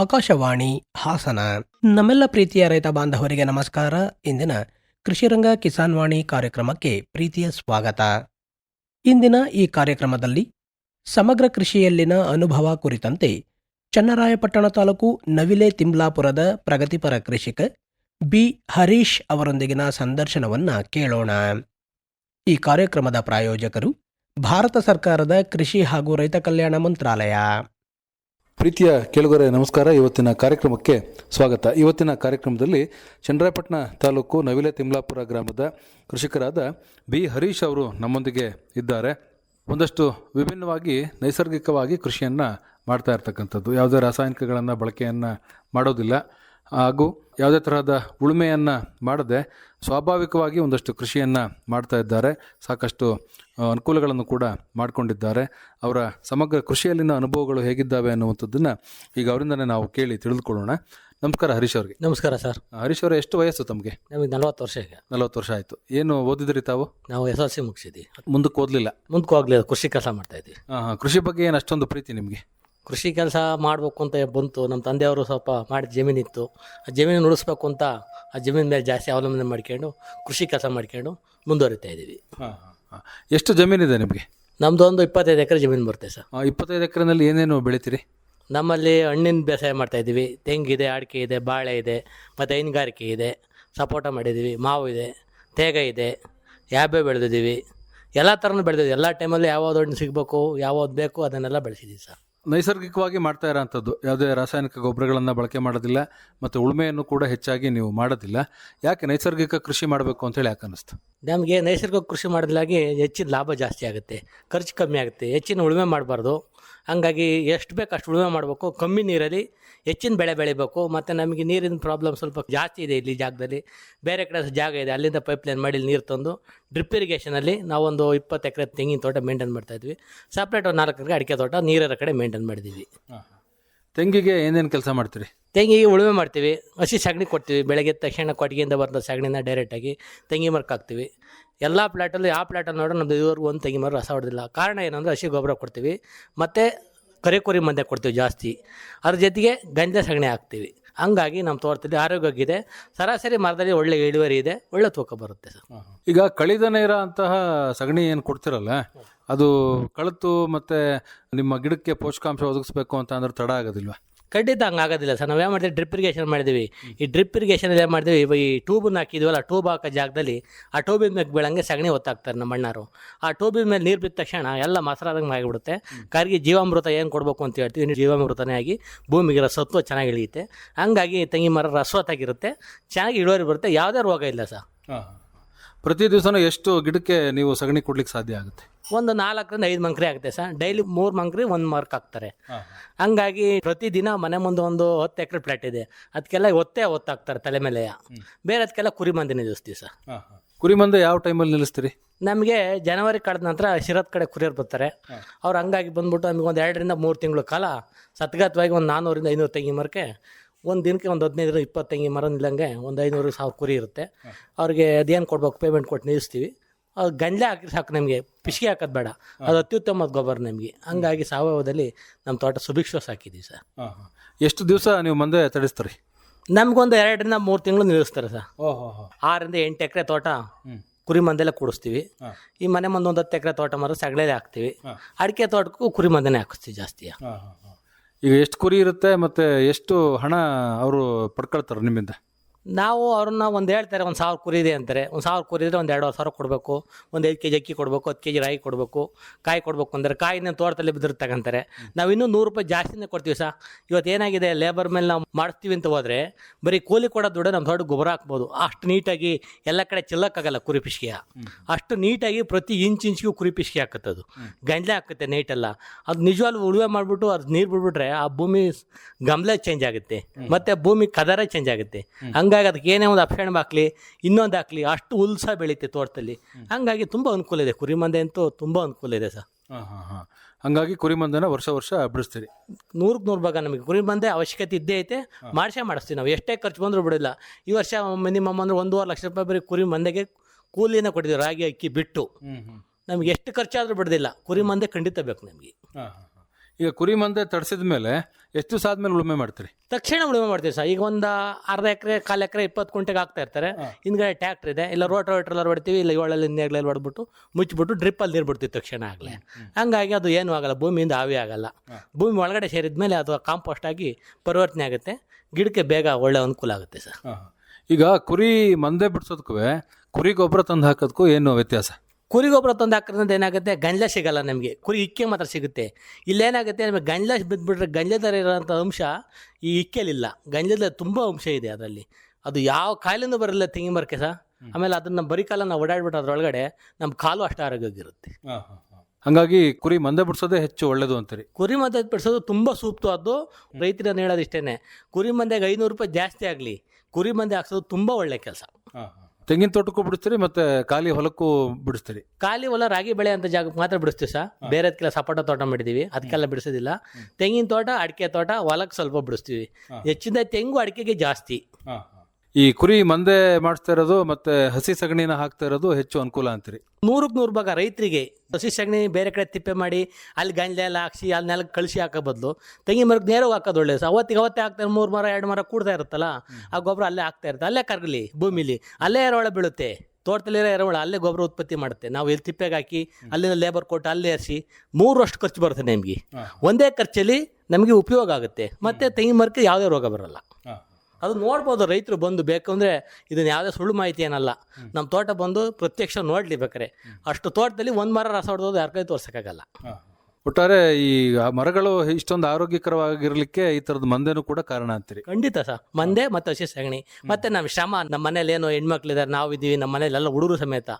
ಆಕಾಶವಾಣಿ ಹಾಸನ. ನಮ್ಮೆಲ್ಲ ಪ್ರೀತಿಯ ರೈತ ಬಾಂಧವರಿಗೆ ನಮಸ್ಕಾರ. ಇಂದಿನ ಕೃಷಿರಂಗ ಕಿಸಾನ್ ವಾಣಿ ಕಾರ್ಯಕ್ರಮಕ್ಕೆ ಪ್ರೀತಿಯ ಸ್ವಾಗತ. ಇಂದಿನ ಈ ಕಾರ್ಯಕ್ರಮದಲ್ಲಿ ಸಮಗ್ರ ಕೃಷಿಯಲ್ಲಿನ ಅನುಭವ ಕುರಿತಂತೆ ಚನ್ನರಾಯಪಟ್ಟಣ ತಾಲೂಕು ನವಿಲೆ ತಿಮ್ಲಾಪುರದ ಪ್ರಗತಿಪರ ಕೃಷಿಕ ಬಿ ಹರೀಶ್ ಅವರೊಂದಿಗಿನ ಸಂದರ್ಶನವನ್ನ ಕೇಳೋಣ. ಈ ಕಾರ್ಯಕ್ರಮದ ಪ್ರಾಯೋಜಕರು ಭಾರತ ಸರ್ಕಾರದ ಕೃಷಿ ಹಾಗೂ ರೈತ ಕಲ್ಯಾಣ ಮಂತ್ರಾಲಯ. ಪ್ರೀತಿಯ ಕೇಳುಗರೆ, ನಮಸ್ಕಾರ. ಇವತ್ತಿನ ಕಾರ್ಯಕ್ರಮಕ್ಕೆ ಸ್ವಾಗತ. ಇವತ್ತಿನ ಕಾರ್ಯಕ್ರಮದಲ್ಲಿ ಚಂದ್ರಾಯಪಟ್ಟಣ ತಾಲೂಕು ನವಿಲೆ ತಿಮ್ಲಾಪುರ ಗ್ರಾಮದ ಕೃಷಿಕರಾದ ಬಿ. ಹರೀಶ್ ಅವರು ನಮ್ಮೊಂದಿಗೆ ಇದ್ದಾರೆ. ಒಂದಷ್ಟು ವಿಭಿನ್ನವಾಗಿ, ನೈಸರ್ಗಿಕವಾಗಿ ಕೃಷಿಯನ್ನು ಮಾಡ್ತಾ ಇರ್ತಕ್ಕಂಥದ್ದು. ಯಾವುದೇ ರಾಸಾಯನಿಕಗಳನ್ನು ಬಳಕೆಯನ್ನು ಮಾಡೋದಿಲ್ಲ. ಹಾಗೂ ಯಾವುದೇ ತರಹದ ಉಳುಮೆಯನ್ನು ಮಾಡದೆ ಸ್ವಾಭಾವಿಕವಾಗಿ ಒಂದಷ್ಟು ಕೃಷಿಯನ್ನು ಮಾಡ್ತಾ ಇದ್ದಾರೆ. ಸಾಕಷ್ಟು ಅನುಕೂಲಗಳನ್ನು ಕೂಡ ಮಾಡಿಕೊಂಡಿದ್ದಾರೆ. ಅವರ ಸಮಗ್ರ ಕೃಷಿಯಲ್ಲಿನ ಅನುಭವಗಳು ಹೇಗಿದ್ದಾವೆ ಅನ್ನುವಂಥದ್ದನ್ನು ಈಗ ಅವರಿಂದನೇ ನಾವು ಕೇಳಿ ತಿಳಿದುಕೊಳ್ಳೋಣ. ನಮಸ್ಕಾರ ಹರೀಶ್ ಅವರಿಗೆ. ನಮಸ್ಕಾರ ಸರ್. ಹರೀಶ್ ಅವರ ಎಷ್ಟು ವಯಸ್ಸು ತಮಗೆ? ನಮಗೆ ನಲವತ್ತು ವರ್ಷ ಈಗ. ನಲವತ್ತು ವರ್ಷ ಆಯಿತು. ಏನು ಓದಿದ್ರಿ ತಾವು? ನಾವು ಎಸ್ ಎಲ್ ಸಿ ಮುಗಿಸಿದ್ವಿ ಮುಂದಕ್ಕೆ ಓದಲಿಲ್ಲ? ಮುಂದಕ್ಕೆ ಹೋಗಲಿಲ್ಲ ಕೃಷಿ ಕೆಲಸ ಮಾಡ್ತಾ ಇದ್ವಿ ಕೃಷಿ ಬಗ್ಗೆ ಏನು ಅಷ್ಟೊಂದು ಪ್ರೀತಿ ನಿಮಗೆ? ಕೃಷಿ ಕೆಲಸ ಮಾಡಬೇಕು ಅಂತ ಬಂತು. ನಮ್ಮ ತಂದೆಯವರು ಸ್ವಲ್ಪ ಮಾಡಿದ ಜಮೀನಿತ್ತು ಆ ಜಮೀನು ಉಳಿಸ್ಬೇಕು ಅಂತ ಆ ಜಮೀನ ಮೇಲೆ ಜಾಸ್ತಿ ಅವಲಂಬನೆ ಮಾಡ್ಕೊಂಡು ಕೃಷಿ ಕೆಲಸ ಮಾಡ್ಕೊಂಡು ಮುಂದುವರಿತಾ ಇದ್ದೀವಿ. ಎಷ್ಟು ಜಮೀನಿದೆ ನಿಮಗೆ? ನಮ್ಮದು ಒಂದು ಇಪ್ಪತ್ತೈದು ಎಕರೆ ಜಮೀನು ಬರುತ್ತೆ ಸರ್. ಇಪ್ಪತ್ತೈದು ಎಕರೆನಲ್ಲಿ ಏನೇನು ಬೆಳಿತೀರಿ? ನಮ್ಮಲ್ಲಿ ಹಣ್ಣಿನ ಬೇಸಾಯ ಮಾಡ್ತಾ ಇದ್ದೀವಿ. ತೆಂಗಿದೆ ಅಡಿಕೆ ಇದೆ ಬಾಳೆ ಇದೆ ಮತ್ತು ಹೈನುಗಾರಿಕೆ ಇದೆ ಸಪೋಟ ಮಾಡಿದ್ದೀವಿ ಮಾವು ಇದೆ ತೇಗ ಇದೆ ಯಾಬೆ ಬೆಳೆದಿದ್ದೀವಿ. ಎಲ್ಲ ಥರನೂ ಬೆಳೆದಿದ್ದೀವಿ. ಎಲ್ಲ ಟೈಮಲ್ಲಿ ಯಾವ್ದು ಹಣ್ಣು ಸಿಗಬೇಕು ಯಾವ್ದು ಬೇಕು ಅದನ್ನೆಲ್ಲ ಬೆಳೆಸಿದ್ದೀವಿ ಸರ್. ನೈಸರ್ಗಿಕವಾಗಿ ಮಾಡ್ತಾ ಇರೋಂಥದ್ದು, ಯಾವುದೇ ರಾಸಾಯನಿಕ ಗೊಬ್ಬರಗಳನ್ನು ಬಳಕೆ ಮಾಡೋದಿಲ್ಲ ಮತ್ತು ಉಳುಮೆಯನ್ನು ಕೂಡ ಹೆಚ್ಚಾಗಿ ನೀವು ಮಾಡೋದಿಲ್ಲ. ಯಾಕೆ ನೈಸರ್ಗಿಕ ಕೃಷಿ ಮಾಡಬೇಕು ಅಂತೇಳಿ ಯಾಕೆ ಅನ್ನಿಸ್ತು? ನಮಗೆ ನೈಸರ್ಗಿಕ ಕೃಷಿ ಮಾಡಿದ್ಲಾಗಿ ಹೆಚ್ಚಿನ ಲಾಭ ಜಾಸ್ತಿ ಆಗುತ್ತೆ, ಖರ್ಚು ಕಮ್ಮಿ ಆಗುತ್ತೆ, ಹೆಚ್ಚಿನ ಉಳುಮೆ ಮಾಡಬಾರ್ದು. ಹಂಗಾಗಿ ಎಷ್ಟು ಬೇಕು ಅಷ್ಟು ಉಳುಮೆ ಮಾಡಬೇಕು. ಕಮ್ಮಿ ನೀರಲ್ಲಿ ಹೆಚ್ಚಿನ ಬೆಳೆ ಬೆಳಿಬೇಕು. ಮತ್ತು ನಮಗೆ ನೀರಿನ ಪ್ರಾಬ್ಲಮ್ ಸ್ವಲ್ಪ ಜಾಸ್ತಿ ಇದೆ ಇಲ್ಲಿ ಜಾಗದಲ್ಲಿ. ಬೇರೆ ಕಡೆ ಜಾಗ ಇದೆ. ಅಲ್ಲಿಂದ ಪೈಪ್ಲೈನ್ ಮಾಡಿ ನೀರು ತಂದು ಡ್ರಿಪ್ ಇರಿಗೇಷನಲ್ಲಿ ನಾವೊಂದು ಇಪ್ಪತ್ತು ಎಕರೆ ತೆಂಗಿನ ತೋಟ ಮೇಂಟೈನ್ ಮಾಡ್ತಾಯಿದ್ವಿ ಸಪ್ರೇಟ್ ಒಂದು ನಾಲ್ಕು ಎಕರೆ ಅಡಿಕೆ ತೋಟ ನೀರರ ಕಡೆ ಮೇಂಟೈನ್ ಮಾಡಿದ್ದೀವಿ ತೆಂಗಿಗೆ ಏನೇನು ಕೆಲಸ ಮಾಡ್ತೀರಿ? ತೆಂಗಿಗೆ ಉಳುಮೆ ಮಾಡ್ತೀವಿ. ಹಸಿ ಸಗಣಿ ಕೊಡ್ತೀವಿ. ಬೆಳಗ್ಗೆ ತಕ್ಷಣ ಕೊಟ್ಟಿಗೆಯಿಂದ ಬಂದ ಸಗಣಿನ ಡೈರೆಕ್ಟಾಗಿ ತೆಂಗಿ ಮರಕ್ಕೆ ಹಾಕ್ತೀವಿ. ಎಲ್ಲ ಪ್ಲ್ಯಾಟಲ್ಲೂ ಯಾವ ಪ್ಲಾಟಲ್ಲಿ ನೋಡೋ ನಮ್ಮದು ಇದುವರೆಗೂ ಒಂದು ತೆಗಿ ಮರ ರಸ ಹೊಡೆದಿಲ್ಲ. ಕಾರಣ ಏನಂದರೆ ಹಸಿ ಗೊಬ್ಬರ ಕೊಡ್ತೀವಿ. ಮತ್ತು ಕರೆ ಕುರಿ ಮಂದೆ ಕೊಡ್ತೀವಿ ಜಾಸ್ತಿ. ಅದ್ರ ಜೊತೆಗೆ ಗಂಧ ಸಗಣಿ ಹಾಕ್ತೀವಿ. ಹಂಗಾಗಿ ನಮ್ಮ ತೋಟದಲ್ಲಿ ಆರೋಗ್ಯವಾಗಿದೆ. ಸರಾಸರಿ ಮರದಲ್ಲಿ ಒಳ್ಳೆ ಇಳುವರಿ ಇದೆ. ಒಳ್ಳೆ ತೂಕ ಬರುತ್ತೆ ಸರ್. ಈಗ ಕಳಿದನೇ ಇರೋ ಅಂತಹ ಸಗಣಿ ಏನು ಕೊಡ್ತಿರಲ್ಲ, ಅದು ಕಳತು ಮತ್ತು ನಿಮ್ಮ ಗಿಡಕ್ಕೆ ಪೋಷಕಾಂಶ ಒದಗಿಸ್ಬೇಕು ಅಂತ ಅಂದ್ರೆ ತಡ ಆಗೋದಿಲ್ವಾ? ಖಂಡಿತ ಹಂಗೆ ಆಗೋದಿಲ್ಲ ಸರ್. ಏನು ಮಾಡಿದ್ವಿ ಡ್ರಿಪ್ ಇರಿಗೇಷನ್ ಮಾಡಿದ್ವಿ. ಈ ಡ್ರಿಪ್ ಇರಿಗೇಷನ್ ಏನು ಮಾಡಿದ್ವಿ ಈ ಟ್ಯೂಬನ್ನ ಹಾಕಿದ್ವಲ್ಲ ಟ್ಯೂಬ್ ಹಾಕೋ ಜಾಗದಲ್ಲಿ ಆ ಟ್ಯೂಬಿನ ಮೇಲೆ ಬೀಳಂಗೆ ಸಗಣಿ ಹೊತ್ತಾಗ್ತಾರೆ ನಮ್ಮ ಅಣ್ಣಾರು. ಆ ಟ್ಯೂಬಿನ ಮೇಲೆ ನೀರು ಬಿದ್ದ ತಕ್ಷಣ ಎಲ್ಲ ಮಸರಾದಂಗೆ ಆಗಿಬಿಡುತ್ತೆ ಕಾರಿಗೆ ಜೀವಾಮೃತ ಏನು ಕೊಡಬೇಕು ಅಂತ ಹೇಳ್ತೀವಿ. ಜೀವಾಮೃತನೇ ಆಗಿ ಭೂಮಿಗೆ ಸತ್ವ ಚೆನ್ನಾಗಿ ಇಳಿಯುತ್ತೆ. ಹಂಗಾಗಿ ತೆಂಗಿನ ಮರ ರಸವತ್ತಾಗಿರುತ್ತೆ. ಚೆನ್ನಾಗಿ ಇಳುವರಿ ಬರುತ್ತೆ. ಯಾವುದೇ ರೋಗ ಇಲ್ಲ ಸರ್. ಪ್ರತಿ ದಿವಸನೂ ಎಷ್ಟು ಗಿಡಕ್ಕೆ ನೀವು ಸಗಣಿ ಕೊಡ್ಲಿಕ್ಕೆ ಸಾಧ್ಯ ಆಗುತ್ತೆ? ಒಂದು ನಾಲ್ಕರಿಂದ ಐದು ಮಂಕ್ರಿ ಆಗುತ್ತೆ ಸರ್. ಡೈಲಿ ಮೂರು ಮಂಕ್ರಿ ಒಂದು ಮಾರ್ಕ್ ಹಾಕ್ತಾರೆ. ಹಂಗಾಗಿ ಪ್ರತಿದಿನ ಮನೆ ಮುಂದೆ ಒಂದು ಹತ್ತು ಎಕರೆ ಪ್ಲಾಟ್ ಇದೆ. ಅದಕ್ಕೆಲ್ಲ ಒತ್ತೆ ಒತ್ತಾಕ್ತಾರೆ ತಲೆ ಮೇಲೆ. ಬೇರೆ ಅದಕ್ಕೆಲ್ಲ ಕುರಿ ಮಂದಿ ನಿಲ್ಲಿಸ್ತೀವಿ ಸರ್. ಕುರಿ ಮಂದಿ ಯಾವ ಟೈಮಲ್ಲಿ ನಿಲ್ಲಿಸ್ತೀರಿ? ನಮಗೆ ಜನವರಿ ಕಳೆದ ನಂತರ ಶಿರತ್ ಕಡೆ ಕುರಿಯರ್ ಬರ್ತಾರೆ. ಅವ್ರು ಹಂಗಾಗಿ ಬಂದ್ಬಿಟ್ಟು ನಮಗೆ ಒಂದು ಎರಡರಿಂದ ಮೂರು ತಿಂಗಳ ಕಾಲ ಸತ್ಗತವಾಗಿ ಒಂದು ನಾನ್ನೂರಿಂದ ಐನೂರು ತೆಂಗಿ ಮರಕ್ಕೆ ಒಂದು ದಿನಕ್ಕೆ ಒಂದು ಹದಿನೈದರಿಂದ ಇಪ್ಪತ್ತು ತೆಂಗಿ ಮರ ನಿಲ್ಲಂಗೆ ಒಂದು ಐನೂರು ಸಾವಿರ ಕುರಿ ಇರುತ್ತೆ. ಅವ್ರಿಗೆ ಅದೇನು ಕೊಡ್ಬೇಕು ಪೇಮೆಂಟ್ ಕೊಟ್ಟು ನಿಲ್ಲಿಸ್ತೀವಿ. ಅದು ಗಂಜಲೆ ಹಾಕಿ ಸಾಕು ನಮಗೆ ಪಿಸಿಗೆ ಹಾಕೋದು ಬೇಡ. ಅದು ಅತ್ಯುತ್ತಮದ ಗೊಬ್ಬರ ನಮಗೆ. ಹಂಗಾಗಿ ಸಾವಯವದಲ್ಲಿ ನಮ್ಮ ತೋಟ ಸುಭಿಕ್ಷ ಹಾಕಿದ್ದೀವಿ ಸರ್. ಎಷ್ಟು ದಿವಸ ನೀವು ಮುಂದೆ ತಡಿಸ್ತೀರಿ? ನಮಗೊಂದು ಎರಡರಿಂದ ಮೂರು ತಿಂಗಳು ನಿಲ್ಲಿಸ್ತಾರೆ ಸರ್. ಓಹೋ ಆರರಿಂದ ಎಂಟು ಎಕರೆ ತೋಟ. ಕುರಿ ಮಂದೆಲ್ಲ ಕೂಡಿಸ್ತೀವಿ. ಈ ಮನೆ ಮುಂದೆ ಒಂದು ಹತ್ತು ಎಕರೆ ತೋಟ ಮರ ಸಗಳೆಲೆ ಹಾಕ್ತೀವಿ. ಅಡಿಕೆ ತೋಟಕ್ಕೂ ಕುರಿ ಮಂದೆನೇ ಹಾಕಿಸ್ತೀವಿ ಜಾಸ್ತಿ. ಈಗ ಎಷ್ಟು ಕುರಿ ಇರುತ್ತೆ ಮತ್ತೆ ಎಷ್ಟು ಹಣ ಅವರು ಪಡ್ಕೊಳ್ತಾರೆ ನಿಮ್ಮಿಂದ? ನಾವು ಅವ್ರನ್ನ ಒಂದು ಹೇಳ್ತಾರೆ, ಒಂದು ಸಾವಿರ ಕುರಿ ಇದೆ ಅಂತಾರೆ. ಒಂದು ಸಾವಿರ ಕುರಿ ಇದ್ರೆ ಒಂದು ಎರಡು ಸಾವಿರ ಕೊಡಬೇಕು. ಒಂದು ಐದು ಕೆ ಜಿ ಅಕ್ಕಿ ಕೊಡಬೇಕು, ಹತ್ತು ಕೆ ಜಿ ರಾಗಿ ಕೊಡಬೇಕು, ಕಾಯಿ ಕೊಡಬೇಕು ಅಂದರೆ ಕಾಯಿನ ತೋಟದಲ್ಲಿ ಬಿದ್ದರೆ ತಗೊಂತಾರೆ ನಾವು ಇನ್ನೂ ನೂರು ರೂಪಾಯಿ ಜಾಸ್ತಿನೇ ಕೊಡ್ತೀವಿ ಸಾ. ಇವತ್ತು ಏನಾಗಿದೆ ಲೇಬರ್ ಮೇಲೆ ನಾವು ಮಾಡಿಸ್ತೀವಿ ಅಂತ ಹೋದರೆ ಬರೀ ಕೂಲಿ ಕೊಡೋ ದುಡ್ಡು ನಮ್ಮ ದೊಡ್ಡ ಗೊಬ್ಬರ ಹಾಕ್ಬೋದು. ಅಷ್ಟು ನೀಟಾಗಿ ಎಲ್ಲ ಕಡೆ ಚೆಲ್ಲಕ್ಕಾಗಲ್ಲ ಕುರಿ ಪಿಸ್ಕಿಯ ಅಷ್ಟು ನೀಟಾಗಿ ಪ್ರತಿ ಇಂಚ್ ಇಂಚ್ಗೂ ಕುರಿ ಹಾಕುತ್ತೆ ಹಾಕುತ್ತದು ಗಂಜಲೆ ಹಾಕುತ್ತೆ ನೈಟೆಲ್ಲ ಅದು ನಿಜವಾಗ್ಲೂ ಉಳುವೆ ಮಾಡಿಬಿಟ್ಟು ಅದು ನೀರು ಬಿಡ್ಬಿಟ್ರೆ ಆ ಭೂಮಿ ಗಮಲೆ ಚೇಂಜ್ ಆಗುತ್ತೆ. ಮತ್ತು ಭೂಮಿ ಕದರೇ ಚೇಂಜ್ ಆಗುತ್ತೆ. ಹಂಗಾಗಿ ಅದಕ್ಕೆ ಏನೇ ಒಂದು ಅಪಶಣ ಹಾಕ್ಲಿ ಇನ್ನೊಂದು ಹಾಕಲಿ ಅಷ್ಟು ಉಲ್ಸ ಬೆಳೀತೆ ತೋಟದಲ್ಲಿ. ಹಂಗಾಗಿ ತುಂಬ ಅನುಕೂಲ ಇದೆ. ಕುರಿ ಮಂದೆ ಅಂತೂ ತುಂಬ ಅನುಕೂಲ ಇದೆ ಸರ್. ಹಾಂ ಹಾಂ ಹಾಂ. ಹಂಗಾಗಿ ಕುರಿ ಮಂದೆನ ವರ್ಷ ವರ್ಷ ಬಿಡಿಸ್ತೀರಿ. ನೂರಕ್ಕೆ ನೂರು ಭಾಗ ನಮಗೆ ಕುರಿ ಮಂದೆ ಅವಶ್ಯಕತೆ ಇದ್ದೇ ಐತೆ. ಮಾಡಿಸೇ ಮಾಡಿಸ್ತೀವಿ ನಾವು. ಎಷ್ಟೇ ಖರ್ಚು ಬಂದರೂ ಬಿಡಿಲ್ಲ ಈ ವರ್ಷ ಮಿನಿಮಮ್ ಅಂದ್ರೆ ಒಂದೂವರೆ ಲಕ್ಷ ರೂಪಾಯಿ ಬರೀ ಕುರಿ ಮಂದೆಗೆ ಕೂಲಿನ ಕೊಟ್ಟಿದ್ದೀವಿ ರಾಗಿ ಅಕ್ಕಿ ಬಿಟ್ಟು. ನಮ್ಗೆ ಎಷ್ಟು ಖರ್ಚಾದರೂ ಬಿಡೋದಿಲ್ಲ. ಕುರಿ ಮಂದೆ ಖಂಡಿತ ಬೇಕು ನಮಗೆ. ಈಗ ಕುರಿ ಮಂದೆ ತಡಿಸಿದ ಮೇಲೆ ಎಷ್ಟು ದಿವಸ ಆದ್ಮೇಲೆ ಉಳುಮೆ ಮಾಡ್ತೀರಿ? ತಕ್ಷಣ ಉಳುಮೆ ಮಾಡ್ತೀವಿ ಸರ್. ಈಗ ಒಂದು ಅರ್ಧ ಎಕರೆ ಕಾಲು ಎಕರೆ ಇಪ್ಪತ್ತು ಕುಂಟೆಗೆ ಹಾಕ್ತಾ ಇರ್ತಾರೆ. ಹಿಂದ್ಗಡೆ ಟ್ಯಾಕ್ಟ್ರ್ ಇದೆ. ಇಲ್ಲ ರೋಟ್ ರೋಟ್ರಲ್ಲರ್ ಬಿಡ್ತೀವಿ ಇಲ್ಲ ಏಳಲ್ಲಿ ನೇಗ್ಲಲ್ಲಿ ಹೊಡ್ಬಿಟ್ಟು ಮುಚ್ಚಿಬಿಟ್ಟು ಡ್ರಿಪ್ಪಲ್ಲಿ ನೀರು ಬಿಡ್ತೀವಿ ತಕ್ಷಣ ಆಗಲೇ. ಹಂಗಾಗಿ ಅದು ಏನೂ ಆಗಲ್ಲ ಭೂಮಿಯಿಂದ ಆವಿ ಆಗಲ್ಲ. ಭೂಮಿ ಒಳಗಡೆ ಸೇರಿದ ಮೇಲೆ ಅದು ಕಾಂಪೋಸ್ಟ್ ಆಗಿ ಪರಿವರ್ತನೆ ಆಗುತ್ತೆ. ಗಿಡಕ್ಕೆ ಬೇಗ ಒಳ್ಳೆ ಅನುಕೂಲ ಆಗುತ್ತೆ ಸರ್. ಈಗ ಕುರಿ ಮಂದೆ ಬಿಡಿಸೋದಕ್ಕೂ ಕುರಿ ಗೊಬ್ಬರ ತಂದು ಹಾಕೋದಕ್ಕೂ ಏನು ವ್ಯತ್ಯಾಸ? ಕುರಿ ಗೊಬ್ಬರ ತಂದು ಹಾಕೋದ್ರಿಂದ ಏನಾಗುತ್ತೆ? ಗಂಜಲ ಸಿಗಲ್ಲ ನಮಗೆ. ಕುರಿ ಇಕ್ಕೆ ಮಾತ್ರ ಸಿಗುತ್ತೆ. ಇಲ್ಲೇನಾಗುತ್ತೆ ನಮಗೆ ಗಂಜಲ ಬಿದ್ದುಬಿಟ್ರೆ ಗಂಜಲದಲ್ಲಿ ಇರೋಂಥ ಅಂಶ ಈ ಇಕ್ಕೆಲಿಲ್ಲ. ಗಂಜ್ಲದ ತುಂಬ ಅಂಶ ಇದೆ ಅದರಲ್ಲಿ. ಅದು ಯಾವ ಕಾಯಿಲೆನೂ ಬರಲ್ಲ ತೆಂಗಿನ ಮರಕ್ಕೆ ಸಹ ಆಮೇಲೆ ಅದನ್ನು ಬರೀ ಕಾಲ ನಾವು ಓಡಾಡ್ಬಿಟ್ಟು ಅದ್ರೊಳಗಡೆ ನಮ್ಮ ಕಾಲು ಅಷ್ಟು ಆರೋಗ್ಯವಾಗಿರುತ್ತೆ. ಹಂಗಾಗಿ ಕುರಿ ಮಂದೆ ಬಿಡಿಸೋದೇ ಹೆಚ್ಚು ಒಳ್ಳೇದು ಅಂತೀರಿ. ಕುರಿ ಮಂದೆ ಬಿಡಿಸೋದು ತುಂಬ ಸೂಕ್ತವಾದ್ದು ರೈತರನ್ನ ಹೇಳೋದು ಇಷ್ಟೇ ಕುರಿ ಮಂದೆಗೆ ಐನೂರು ರೂಪಾಯಿ ಜಾಸ್ತಿ ಆಗಲಿ ಕುರಿ ಮಂದೆ ಹಾಕ್ಸೋದು ತುಂಬ ಒಳ್ಳೆ ಕೆಲಸ. ತೆಂಗಿನ ತೋಟಕ್ಕೂ ಬಿಡಿಸ್ತೀರಿ ಮತ್ತೆ ಖಾಲಿ ಹೊಲಕ್ಕೂ ಬಿಡಿಸ್ತೀರಿ? ಖಾಲಿ ಹೊಲ ರಾಗಿ ಬೆಳೆ ಅಂತ ಜಾಗಕ್ಕೆ ಮಾತ್ರ ಬಿಡಿಸ್ತೀವಿ ಸರ್. ಬೇರೆದಕ್ಕೆಲ್ಲ ಸಪೋಟ ತೋಟ ಮಾಡಿದ್ದೀವಿ ಅದಕ್ಕೆಲ್ಲ ಬಿಡಿಸೋದಿಲ್ಲ. ತೆಂಗಿನ ತೋಟ ಅಡಿಕೆ ತೋಟ ಹೊಲಕ್ಕೆ ಸ್ವಲ್ಪ ಬಿಡಿಸ್ತೀವಿ. ಹೆಚ್ಚಿನ ತೆಂಗು ಅಡಿಕೆಗೆ ಜಾಸ್ತಿ. ಈ ಕುರಿ ಮಂದೆ ಮಾಡಿಸ್ತಾ ಇರೋದು ಮತ್ತೆ ಹಸಿ ಸಗಣಿನ ಹಾಕ್ತಾ ಇರೋದು ಹೆಚ್ಚು ಅನುಕೂಲ ಅಂತೀರಿ. ನೂರಕ್ಕೆ ನೂರು ಭಾಗ ರೈತರಿಗೆ ಹಸಿ ಸಗಣಿ ಬೇರೆ ಕಡೆ ತಿಪ್ಪೆ ಮಾಡಿ ಅಲ್ಲಿ ಗಂಜಲೆ ಎಲ್ಲ ಹಾಕ್ಸಿ ಅಲ್ಲಿ ನೆಲಕ್ಕೆ ಕಳಿಸಿ ಹಾಕೋ ಬದಲು. ತೆಂಗಿ ಮರಕ್ಕೆ ನೇರವಾಗಿ ಹಾಕೋದು ಒಳ್ಳೆ ಅವತ್ತಿಗೆ ಅವತ್ತೇ ಹಾಕ್ತಾರೆ ಮೂರು ಮರ ಎರಡು ಮರ ಕೂಡ್ತಾ ಇರುತ್ತಲ್ಲ ಆ ಗೊಬ್ಬರ ಅಲ್ಲೇ ಹಾಕ್ತಾ ಇರುತ್ತೆ. ಅಲ್ಲೇ ಕರಗಲಿ ಭೂಮಿಲಿ. ಅಲ್ಲೇ ಎರವಳ ಬೀಳುತ್ತೆ. ತೋಟದಲ್ಲಿರೋ ಎರೆಹುಳ ಅಲ್ಲೇ ಗೊಬ್ಬರ ಉತ್ಪತ್ತಿ ಮಾಡುತ್ತೆ. ನಾವು ಇಲ್ಲಿ ತಿಪ್ಪೆಗೆ ಹಾಕಿ ಅಲ್ಲಿಂದ ಲೇಬರ್ ಕೊಟ್ಟು ಅಲ್ಲೇ ಹರಿಸಿ ಮೂರು ಅಷ್ಟು ಖರ್ಚು ಬರುತ್ತೆ ನಿಮಗೆ. ಒಂದೇ ಖರ್ಚಲ್ಲಿ ನಮಗೆ ಉಪಯೋಗ ಆಗುತ್ತೆ. ಮತ್ತು ತೆಂಗಿನ ಮರಕ್ಕೆ ಯಾವುದೇ ರೋಗ ಬರಲ್ಲ. ಅದು ನೋಡ್ಬೋದು ರೈತರು ಬಂದು ಬೇಕು ಅಂದರೆ ಇದನ್ನು ಯಾವುದೇ ಸುಳ್ಳು ಮಾಹಿತಿ ಏನಲ್ಲ. ನಮ್ಮ ತೋಟ ಬಂದು ಪ್ರತ್ಯಕ್ಷ ನೋಡ್ಲಿ ಬೇಕಾರೆ. ಅಷ್ಟು ತೋಟದಲ್ಲಿ ಒಂದು ಮರ ರಸ ಹೊಡೆದೋದು ಯಾರ ಕೈ ತೋರ್ಸೋಕ್ಕಾಗಲ್ಲ. ಒಟ್ಟಾರೆ ಈ ಮರಗಳು ಇಷ್ಟೊಂದು ಆರೋಗ್ಯಕರವಾಗಿರ್ಲಿಕ್ಕೆ ಈ ತರದ ಮಂದೆನೂ ಕೂಡ ಕಾರಣ ಅಂತೀರಿ. ಖಂಡಿತ ಸರ್. ಮಂದೆ ಮತ್ತೆ ಹಸಿ ಸಗಣಿ. ಮತ್ತೆ ನಮ್ಮ ಶ್ರಮ ನಮ್ಮ ಮನೇಲಿ ಏನೋ ಹೆಣ್ಮಕ್ಳಿದ್ದಾರೆ ನಾವು ಇದ್ದೀವಿ ನಮ್ಮ ಮನೇಲಿ ಎಲ್ಲ ಹುಡುಗರು ಸಮೇತ.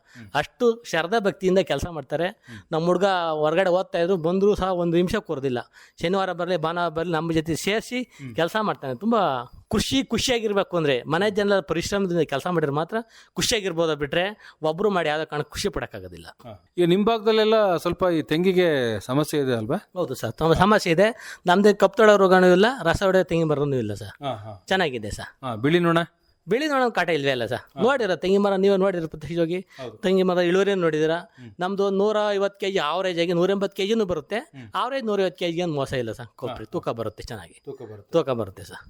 ಅಷ್ಟು ಶ್ರದ್ಧಾ ಭಕ್ತಿಯಿಂದ ಕೆಲಸ ಮಾಡ್ತಾರೆ. ನಮ್ಮ ಹುಡುಗ ಹೊರಗಡೆ ಓದ್ತಾ ಇದ್ರು ಬಂದರೂ ಸಹ ಒಂದು ನಿಮಿಷ ಕೊರದಿಲ್ಲ ಶನಿವಾರ ಬರಲಿ ಭಾನುವಾರ ಬರಲಿ ನಮ್ಮ ಜೊತೆ ಸೇರಿಸಿ ಕೆಲಸ ಮಾಡ್ತಾನೆ. ತುಂಬ ಖುಷಿ ಖುಷಿಯಾಗಿರ್ಬೇಕು ಅಂದರೆ ಮನೆ ಜನರ ಪರಿಶ್ರಮದಿಂದ ಕೆಲಸ ಮಾಡಿದ್ರೆ ಮಾತ್ರ ಖುಷಿಯಾಗಿರ್ಬೋದು ಬಿಟ್ರೆ ಒಬ್ಬರು ಮಾಡಿ ಯಾವುದೇ ಕಾರಣ ಖುಷಿ ಪಡೋಕ್ಕಾಗೋದಿಲ್ಲ. ಈಗ ನಿಮ್ಮ ಭಾಗದಲ್ಲೆಲ್ಲ ಸ್ವಲ್ಪ ಈ ತೆಂಗಿಗೆ ಸಮಸ್ಯೆ ಇದೆ ಅಲ್ವಾ? ಹೌದು ಸರ್. ತುಂಬ ಸಮಸ್ಯೆ ಇದೆ. ನಮ್ಮದು ಕಪ್ತೊಳ ರೋಗನೂ ಇಲ್ಲ ರಸ ಹೊಡೆಯೋ ತೆಂಗಿನ ಮರನೂ ಇಲ್ಲ ಸರ್. ಚೆನ್ನಾಗಿದೆ ಸರ್. ಬಿಳಿ ನೋಣ? ಬಿಳಿ ನೋಡೋ ಕಾಟ ಇಲ್ವೇ ಅಲ್ಲ ಸರ್? ನೋಡಿರ ತೆಂಗಿನ ಮರ ನೀವೇ ನೋಡಿರ ಪ್ರತ್ಯಕ್ಷವಾಗಿ ತೆಂಗಿನ ಮರ ಇಳುವರಿ ನೋಡಿದಿರ? ನಮ್ದು ಒಂದು ನೂರ ಐವತ್ತು ಕೆ ಜಿ ಆವರೇಜ್ ಆಗಿ ನೂರ ಎಂಬತ್ತು ಕೆ ಜಿನೂ ಬರುತ್ತೆ. ಆವರೇಜ್ ನೂರ ಐವತ್ತು ಕೆ ಜಿಗೆ ಏನು ಮೋಸ ಇಲ್ಲ ಸರ್ ಕೊಬ್ಬರಿ ತೂಕ ಬರುತ್ತೆ ಚೆನ್ನಾಗಿ. ತೂಕ ಬರುತ್ತೆ. ಸರ್.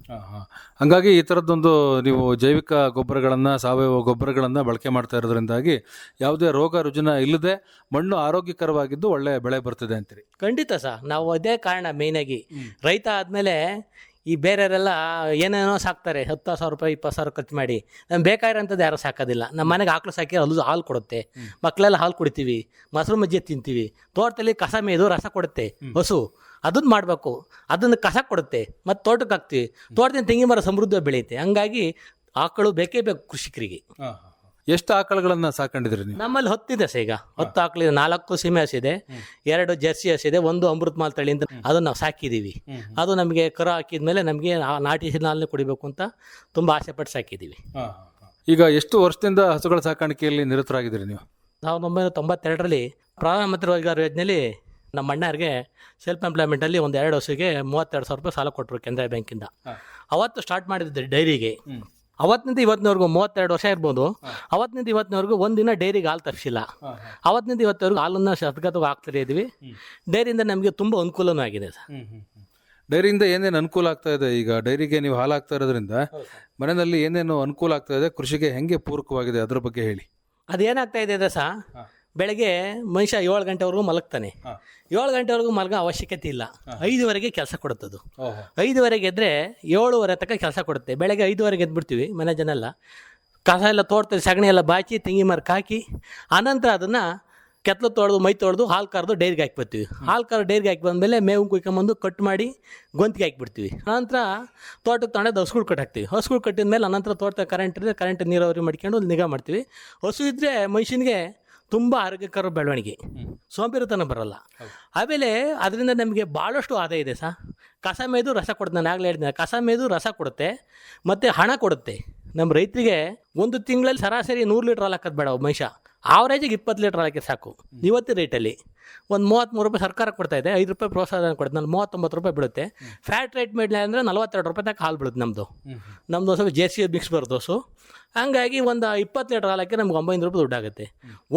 ಹಂಗಾಗಿ ಈ ಥರದ್ದೊಂದು ನೀವು ಜೈವಿಕ ಗೊಬ್ಬರಗಳನ್ನು ಸಾವಯವ ಗೊಬ್ಬರಗಳನ್ನು ಬಳಕೆ ಮಾಡ್ತಾ ಇರೋದ್ರಿಂದಾಗಿ ಯಾವುದೇ ರೋಗ ರುಜಿನ ಇಲ್ಲದೆ ಮಣ್ಣು ಆರೋಗ್ಯಕರವಾಗಿದ್ದು ಒಳ್ಳೆ ಬೆಳೆ ಬರ್ತದೆ ಅಂತೀರಿ. ಖಂಡಿತ ಸರ್. ನಾವು ಅದೇ ಕಾರಣ ಮೇಯ್ನಾಗಿ ರೈತ ಆದಮೇಲೆ ಈ ಬೇರೆಯವರೆಲ್ಲ ಏನೇನೋ ಸಾಕ್ತಾರೆ ಹತ್ತು ಸಾವಿರ ರೂಪಾಯಿ ಇಪ್ಪತ್ತು ಸಾವಿರ ಖರ್ಚು ಮಾಡಿ. ನಮ್ಗೆ ಬೇಕಾಗಿರೋಂಥದ್ದು ಯಾರು ಸಾಕೋದಿಲ್ಲ. ನಮ್ಮ ಮನೆಗೆ ಆಕಳು ಸಾಕಿ ಅಲ್ಲೂ ಹಾಲು ಕೊಡುತ್ತೆ. ಮಕ್ಕಳೆಲ್ಲ ಹಾಲು ಕುಡಿತೀವಿ ಮೊಸರು ಮಜ್ಜಿ ತಿಂತೀವಿ. ತೋಟದಲ್ಲಿ ಕಸ ಮೇದು ರಸ ಕೊಡುತ್ತೆ ಹಸು. ಅದನ್ನ ಮಾಡಬೇಕು. ಅದನ್ನು ಕಸ ಕೊಡುತ್ತೆ ಮತ್ತು ತೋಟಕ್ಕೆ ಹಾಕ್ತೀವಿ. ತೋಟದಿಂದ ತೆಂಗಿನ ಮರ ಸಮೃದ್ಧ ಬೆಳೆಯುತ್ತೆ. ಹಂಗಾಗಿ ಆಕಳು ಬೇಕೇ ಬೇಕು ಕೃಷಿಕರಿಗೆ. ಎಷ್ಟು ಆಕಳುಗಳನ್ನ ಸಾಕೊಂಡಿದ್ರಿ ನೀವು? ನಮ್ಮಲ್ಲಿ ಹೊತ್ತಿದೆ ಸರ್ ಈಗ. ಹೊತ್ತು ಆಕಳಿದೆ ನಾಲ್ಕು ಸೀಮೆ ಹಸಿದೆ ಎರಡು ಜರ್ಸಿ ಹಸಿದೆ ಒಂದು ಅಮೃತ ಮಾಲ್ ತಳಿ ಅಂತ ಅದನ್ನ ನಾವು ಸಾಕಿದ್ದೀವಿ. ಅದು ನಮಗೆ ಕರ ಹಾಕಿದ್ಮೇಲೆ ನಮಗೆ ನಾಟಿ ಹಾಲನ್ನೇ ಕುಡಿಬೇಕು ಅಂತ ತುಂಬ ಆಸೆ ಪಟ್ಟು ಸಾಕಿದ್ದೀವಿ ಈಗ ಎಷ್ಟು ವರ್ಷದಿಂದ ಹಸುಗಳ ಸಾಕಾಣಿಕೆಯಲ್ಲಿ ನಿರತರಾಗಿದ್ದೀರಿ ನೀವು? ಸಾವಿರದ ಒಂಬೈನೂರ ತೊಂಬತ್ತೆರಡರಲ್ಲಿ ಪ್ರಧಾನಮಂತ್ರಿ ರೋಜ್ಗಾರ್ ಯೋಜನೆಯಲ್ಲಿ ನಮ್ಮ ಅಣ್ಣರಿಗೆ ಸೆಲ್ಫ್ ಎಂಪ್ಲಾಯ್ಮೆಂಟಲ್ಲಿ ಒಂದು ಎರಡು ವರ್ಷಕ್ಕೆ ಮೂವತ್ತೆರಡು ಸಾವಿರ ರೂಪಾಯಿ ಸಾಲ ಕೊಟ್ಟರು ಕೇಂದ್ರ ಬ್ಯಾಂಕಿಂದ. ಅವತ್ತು ಸ್ಟಾರ್ಟ್ ಮಾಡಿದ್ದು ಡೈರಿಗೆ ಅವತ್ತಿನಿಂದ ಇವತ್ತಿನವರೆಗೂ ಮೂವತ್ತೆರಡು ವರ್ಷ ಇರ್ಬೋದು. ಅವತ್ತಿನಿಂದ ಇವತ್ತಿನವರೆಗೂ ಒಂದಿನ ಡೈರಿಗೆ ಹಾಲು ತರಿಸಿಲ್ಲ ಅವತ್ತಿನಿಂದ ಇವತ್ತವರೆಗೂ ಹಾಲನ್ನು ಶತಗತವಾಗಿ ಹಾಕ್ತಾ ಇದ್ದೀವಿ ಡೈರಿಯಿಂದ ನಮಗೆ ತುಂಬ ಅನುಕೂಲನೂ ಆಗಿದೆ ಸರ್. ಡೈರಿಯಿಂದ ಏನೇನು ಅನುಕೂಲ ಆಗ್ತಾ ಇದೆ? ಈಗ ಡೈರಿಗೆ ನೀವು ಹಾಲು ಹಾಕ್ತಾ ಇರೋದ್ರಿಂದ ಮನೆಯಲ್ಲಿ ಏನೇನು ಅನುಕೂಲ ಆಗ್ತಾ ಇದೆ? ಕೃಷಿಗೆ ಹೆಂಗೆ ಪೂರಕವಾಗಿದೆ ಅದ್ರ ಬಗ್ಗೆ ಹೇಳಿ. ಅದೇನಾಗ್ತಾ ಇದೆ ಅಂದ್ರೆ ಸಹ ಬೆಳಗ್ಗೆ ಮನುಷ್ಯ ಏಳು ಗಂಟೆವರೆಗೂ ಮಲಗ್ತಾನೆ. ಏಳು ಗಂಟೆವರೆಗೂ ಮಲಗೋ ಅವಶ್ಯಕತೆ ಇಲ್ಲ. ಐದುವರೆಗೆ ಕೆಲಸ ಕೊಡುತ್ತದು. ಐದುವರೆಗೆ ಎದ್ದರೆ ಏಳುವರೆ ತನಕ ಕೆಲಸ ಕೊಡುತ್ತೆ. ಬೆಳಗ್ಗೆ ಐದುವರೆಗೆ ಎದ್ಬಿಡ್ತೀವಿ ಮನೆ ಜನ ಎಲ್ಲ ಕಸ ಎಲ್ಲ ತೋಡ್ತೀವಿ ಸಗಣಿ ಎಲ್ಲ ಬಾಚಿ ತೆಂಗಿ ಮರಕ್ಕೆ ಹಾಕಿ. ಆನಂತರ ಅದನ್ನು ಕೆತ್ತಲು ತೊಳೆದು ಮೈ ತೊಳೆದು ಹಾಲು ಕರೆದು ಡೈರಿಗೆ ಹಾಕ್ಬಿಡ್ತೀವಿ ಹಾಲು ಕರೆದು ಡೈರಿಗೆ ಹಾಕಿ ಬಂದಮೇಲೆ ಮೇವು ಕುಯ್ಕೊಂಬಂದು ಕಟ್ ಮಾಡಿ ಗೊಂತಿಗೆ ಹಾಕಿಬಿಡ್ತೀವಿ ಅನಂತರ ತೋಟಕ್ಕೆ ತೊಗೊಂಡು ಹಸುಗಳು ಕಟ್ ಹಾಕ್ತೀವಿ. ಹಸುಗಳು ಕಟ್ಟಿದ ಮೇಲೆ ಅನಂತರ ತೋಟದ ಕರೆಂಟ್ ಇದ್ದರೆ ಕರೆಂಟ್ ನೀರಾವರಿ ಮಾಡ್ಕೊಂಡು ನಿಗಾ ಮಾಡ್ತೀವಿ. ಹಸು ಇದ್ದರೆ ಮನುಷ್ಯನಿಗೆ ತುಂಬ ಆರೋಗ್ಯಕರ ಬೆಳವಣಿಗೆ. ಸೋಂಬೇರಿತನ ಬರಲ್ಲ. ಆಮೇಲೆ ಅದರಿಂದ ನಮಗೆ ಭಾಳಷ್ಟು ಆದಾಯ ಇದೆ ಸಹ ಕಸ ಮೇದು ರಸ ಕೊಡುತ್ತೆ ನಾನು ಆಗಲೇ ಹೇಳಿದ್ದೆ ಕಸ ಮೇದು ರಸ ಕೊಡುತ್ತೆ ಮತ್ತು ಹಣ ಕೊಡುತ್ತೆ. ನಮ್ಮ ರೈತರಿಗೆ ಒಂದು ತಿಂಗಳಲ್ಲಿ ಸರಾಸರಿ ನೂರು ಲೀಟ್ರ್ ಹಾಲು ಹಾಕೋದು ಬೇಡ ಮನುಷ್ಯ. ಆವ್ರೇಜಿಗೆ ಇಪ್ಪತ್ತು ಲೀಟ್ರ್ ಹಾಕಿ ಸಾಕು. ಇವತ್ತಿನ ರೇಟಲ್ಲಿ ಒಂದು ಮೂವತ್ತ್ಮೂರು ರೂಪಾಯಿ ಸರ್ಕಾರ ಕೊಡ್ತಾ ಇದೆ ಐದು ರೂಪಾಯಿ ಪ್ರೋತ್ಸಾಹ ಕೊಡುತ್ತೆ ನಾನು ಮೂವತ್ತೊಂಬತ್ತು ರೂಪಾಯಿ ಬೀಳುತ್ತೆ. ಫ್ಯಾಟ್ ರೇಟ್ ಮೇಲೆ ಅಂದರೆ ನಲ್ವತ್ತೆರಡು ರೂಪಾಯಿ ತನಕ ಹಾಲು ಬಿಡುತ್ತೆ ನಮ್ಮದು ನಮ್ಮದು ಸ್ವಲ್ಪ ಜೆ ಸಿ ಮಿಕ್ಸ್ ಬರೋದು ದೋಸು ಹಂಗಾಗಿ ಒಂದು ಇಪ್ಪತ್ತು ಲೀಟ್ರ್ ಹಾಲಕ್ಕೆ ನಮ್ಗೆ ಒಂಬೈನೂರು ರೂಪಾಯಿ ದುಡ್ಡಾಗುತ್ತೆ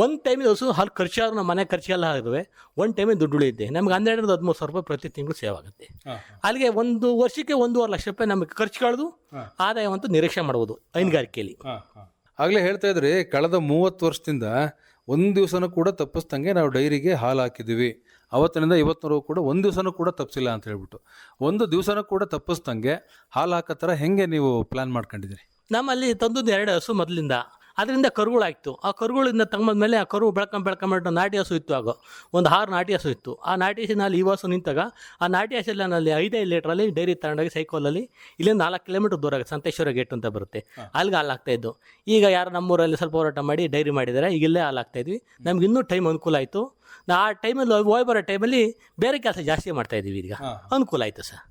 ಒಂದು ಟೈಮಿಗೆ ಹಸು ಹಾಲು ಖರ್ಚಾದ್ರೂ ನಮ್ಮ ಮನೆ ಖರ್ಚೆಲ್ಲ ಆಗಿರುವೆ ಒಂದು ಟೈಮಿಗೆ ದುಡ್ಡು ಉಳಿಯುತ್ತೆ. ನಮ್ಗೆ ಹನ್ನೆರಡರಿಂದ ಹದಿಮೂರು ಸಾವಿರ ರೂಪಾಯಿ ಪ್ರತಿ ತಿಂಗಳು ಸೇವ್ ಆಗುತ್ತೆ. ಅಲ್ಲಿಗೆ ಒಂದು ವರ್ಷಕ್ಕೆ ಒಂದೂವರೆ ಲಕ್ಷ ರೂಪಾಯಿ ನಮಗೆ ಖರ್ಚು ಕಳೆದು ಆದಾಯವಂತೂ ನಿರೀಕ್ಷೆ ಮಾಡ್ಬೋದು ಹೈನುಗಾರಿಕೆಯಲ್ಲಿ. ಆಗಲೇ ಹೇಳ್ತಾ ಇದ್ರಿ ಕಳೆದ ಮೂವತ್ತು ವರ್ಷದಿಂದ ಒಂದು ದಿವಸನೂ ಕೂಡ ತಪ್ಪಿಸ್ದಂಗೆ ನಾವು ಡೈರಿಗೆ ಹಾಲು ಹಾಕಿದ್ದೀವಿ ಅವತ್ತಿನಿಂದ ಇವತ್ತಿನವರೆಗೂ ಕೂಡ ಒಂದು ದಿವಸನೂ ಕೂಡ ತಪ್ಪಿಸಿಲ್ಲ ಅಂತ ಹೇಳ್ಬಿಟ್ಟು. ಒಂದು ದಿವಸನೂ ಕೂಡ ತಪ್ಪಿಸ್ದಂಗೆ ಹಾಲು ಹಾಕೋ ಥರ ಹೆಂಗೆ ನೀವು ಪ್ಲ್ಯಾನ್ ಮಾಡ್ಕೊಂಡಿದ್ದೀರಿ? ನಮ್ಮಲ್ಲಿ ತಂದದ್ದು ಎರಡು ಹಸು ಮೊದಲಿಂದ. ಅದರಿಂದ ಕರುಗಳಾಯಿತು. ಆ ಕರುಗಳಿಂದ ತಗೊಂಬಂದ್ಮೇಲೆ ಆ ಕರು ಬೆಳ್ಕೊಂಡು ಬೆಳ್ಕೊಂಬಿಟ್ಟು ನಾಟಿ ಹಸು ಇತ್ತು ಆಗ. ಒಂದು ಆರು ನಾಟಿ ಹಸು ಇತ್ತು. ಆ ನಾಟಿ ಹಸಿನಲ್ಲಿ ಈ ಹಸು ನಿಂತಾಗ ಆ ನಾಟಿ ಹಸಲ್ಲಿ ನಾನಲ್ಲಿ ಐದೈದು ಲೀಟ್ರಲ್ಲಿ ಡೈರಿ ತಗೊಂಡೋಗಿ ಸೈಕಲಲ್ಲಿ ಇಲ್ಲಿಂದ ನಾಲ್ಕು ಕಿಲೋಮೀಟರ್ ದೂರ ಆಗುತ್ತೆ. ಸಂತೇಶ್ವರ ಗೇಟ್ ಅಂತ ಬರುತ್ತೆ. ಅಲ್ಲಿಗೆ ಹಾಲಾಗ್ತಾ ಇದ್ದು. ಈಗ ಯಾರು ನಮ್ಮೂರಲ್ಲಿ ಸ್ವಲ್ಪ ಹೋರಾಟ ಮಾಡಿ ಡೈರಿ ಮಾಡಿದ್ದಾರೆ ಈಗ ಇಲ್ಲೇ ಹಾಲು ಹಾಕ್ತಾ ಇದ್ವಿ ನಮ್ಗೆ ಇನ್ನೂ ಟೈಮ್ ಅನುಕೂಲ ಆಯಿತು. ನಾ ಆ ಟೈಮಲ್ಲಿ ಹೋಗಿ ಬರೋ ಟೈಮಲ್ಲಿ ಬೇರೆ ಕೆಲಸ ಜಾಸ್ತಿ ಮಾಡ್ತಾ ಇದ್ದೀವಿ ಈಗ. ಅನುಕೂಲ ಆಯಿತು ಸರ್.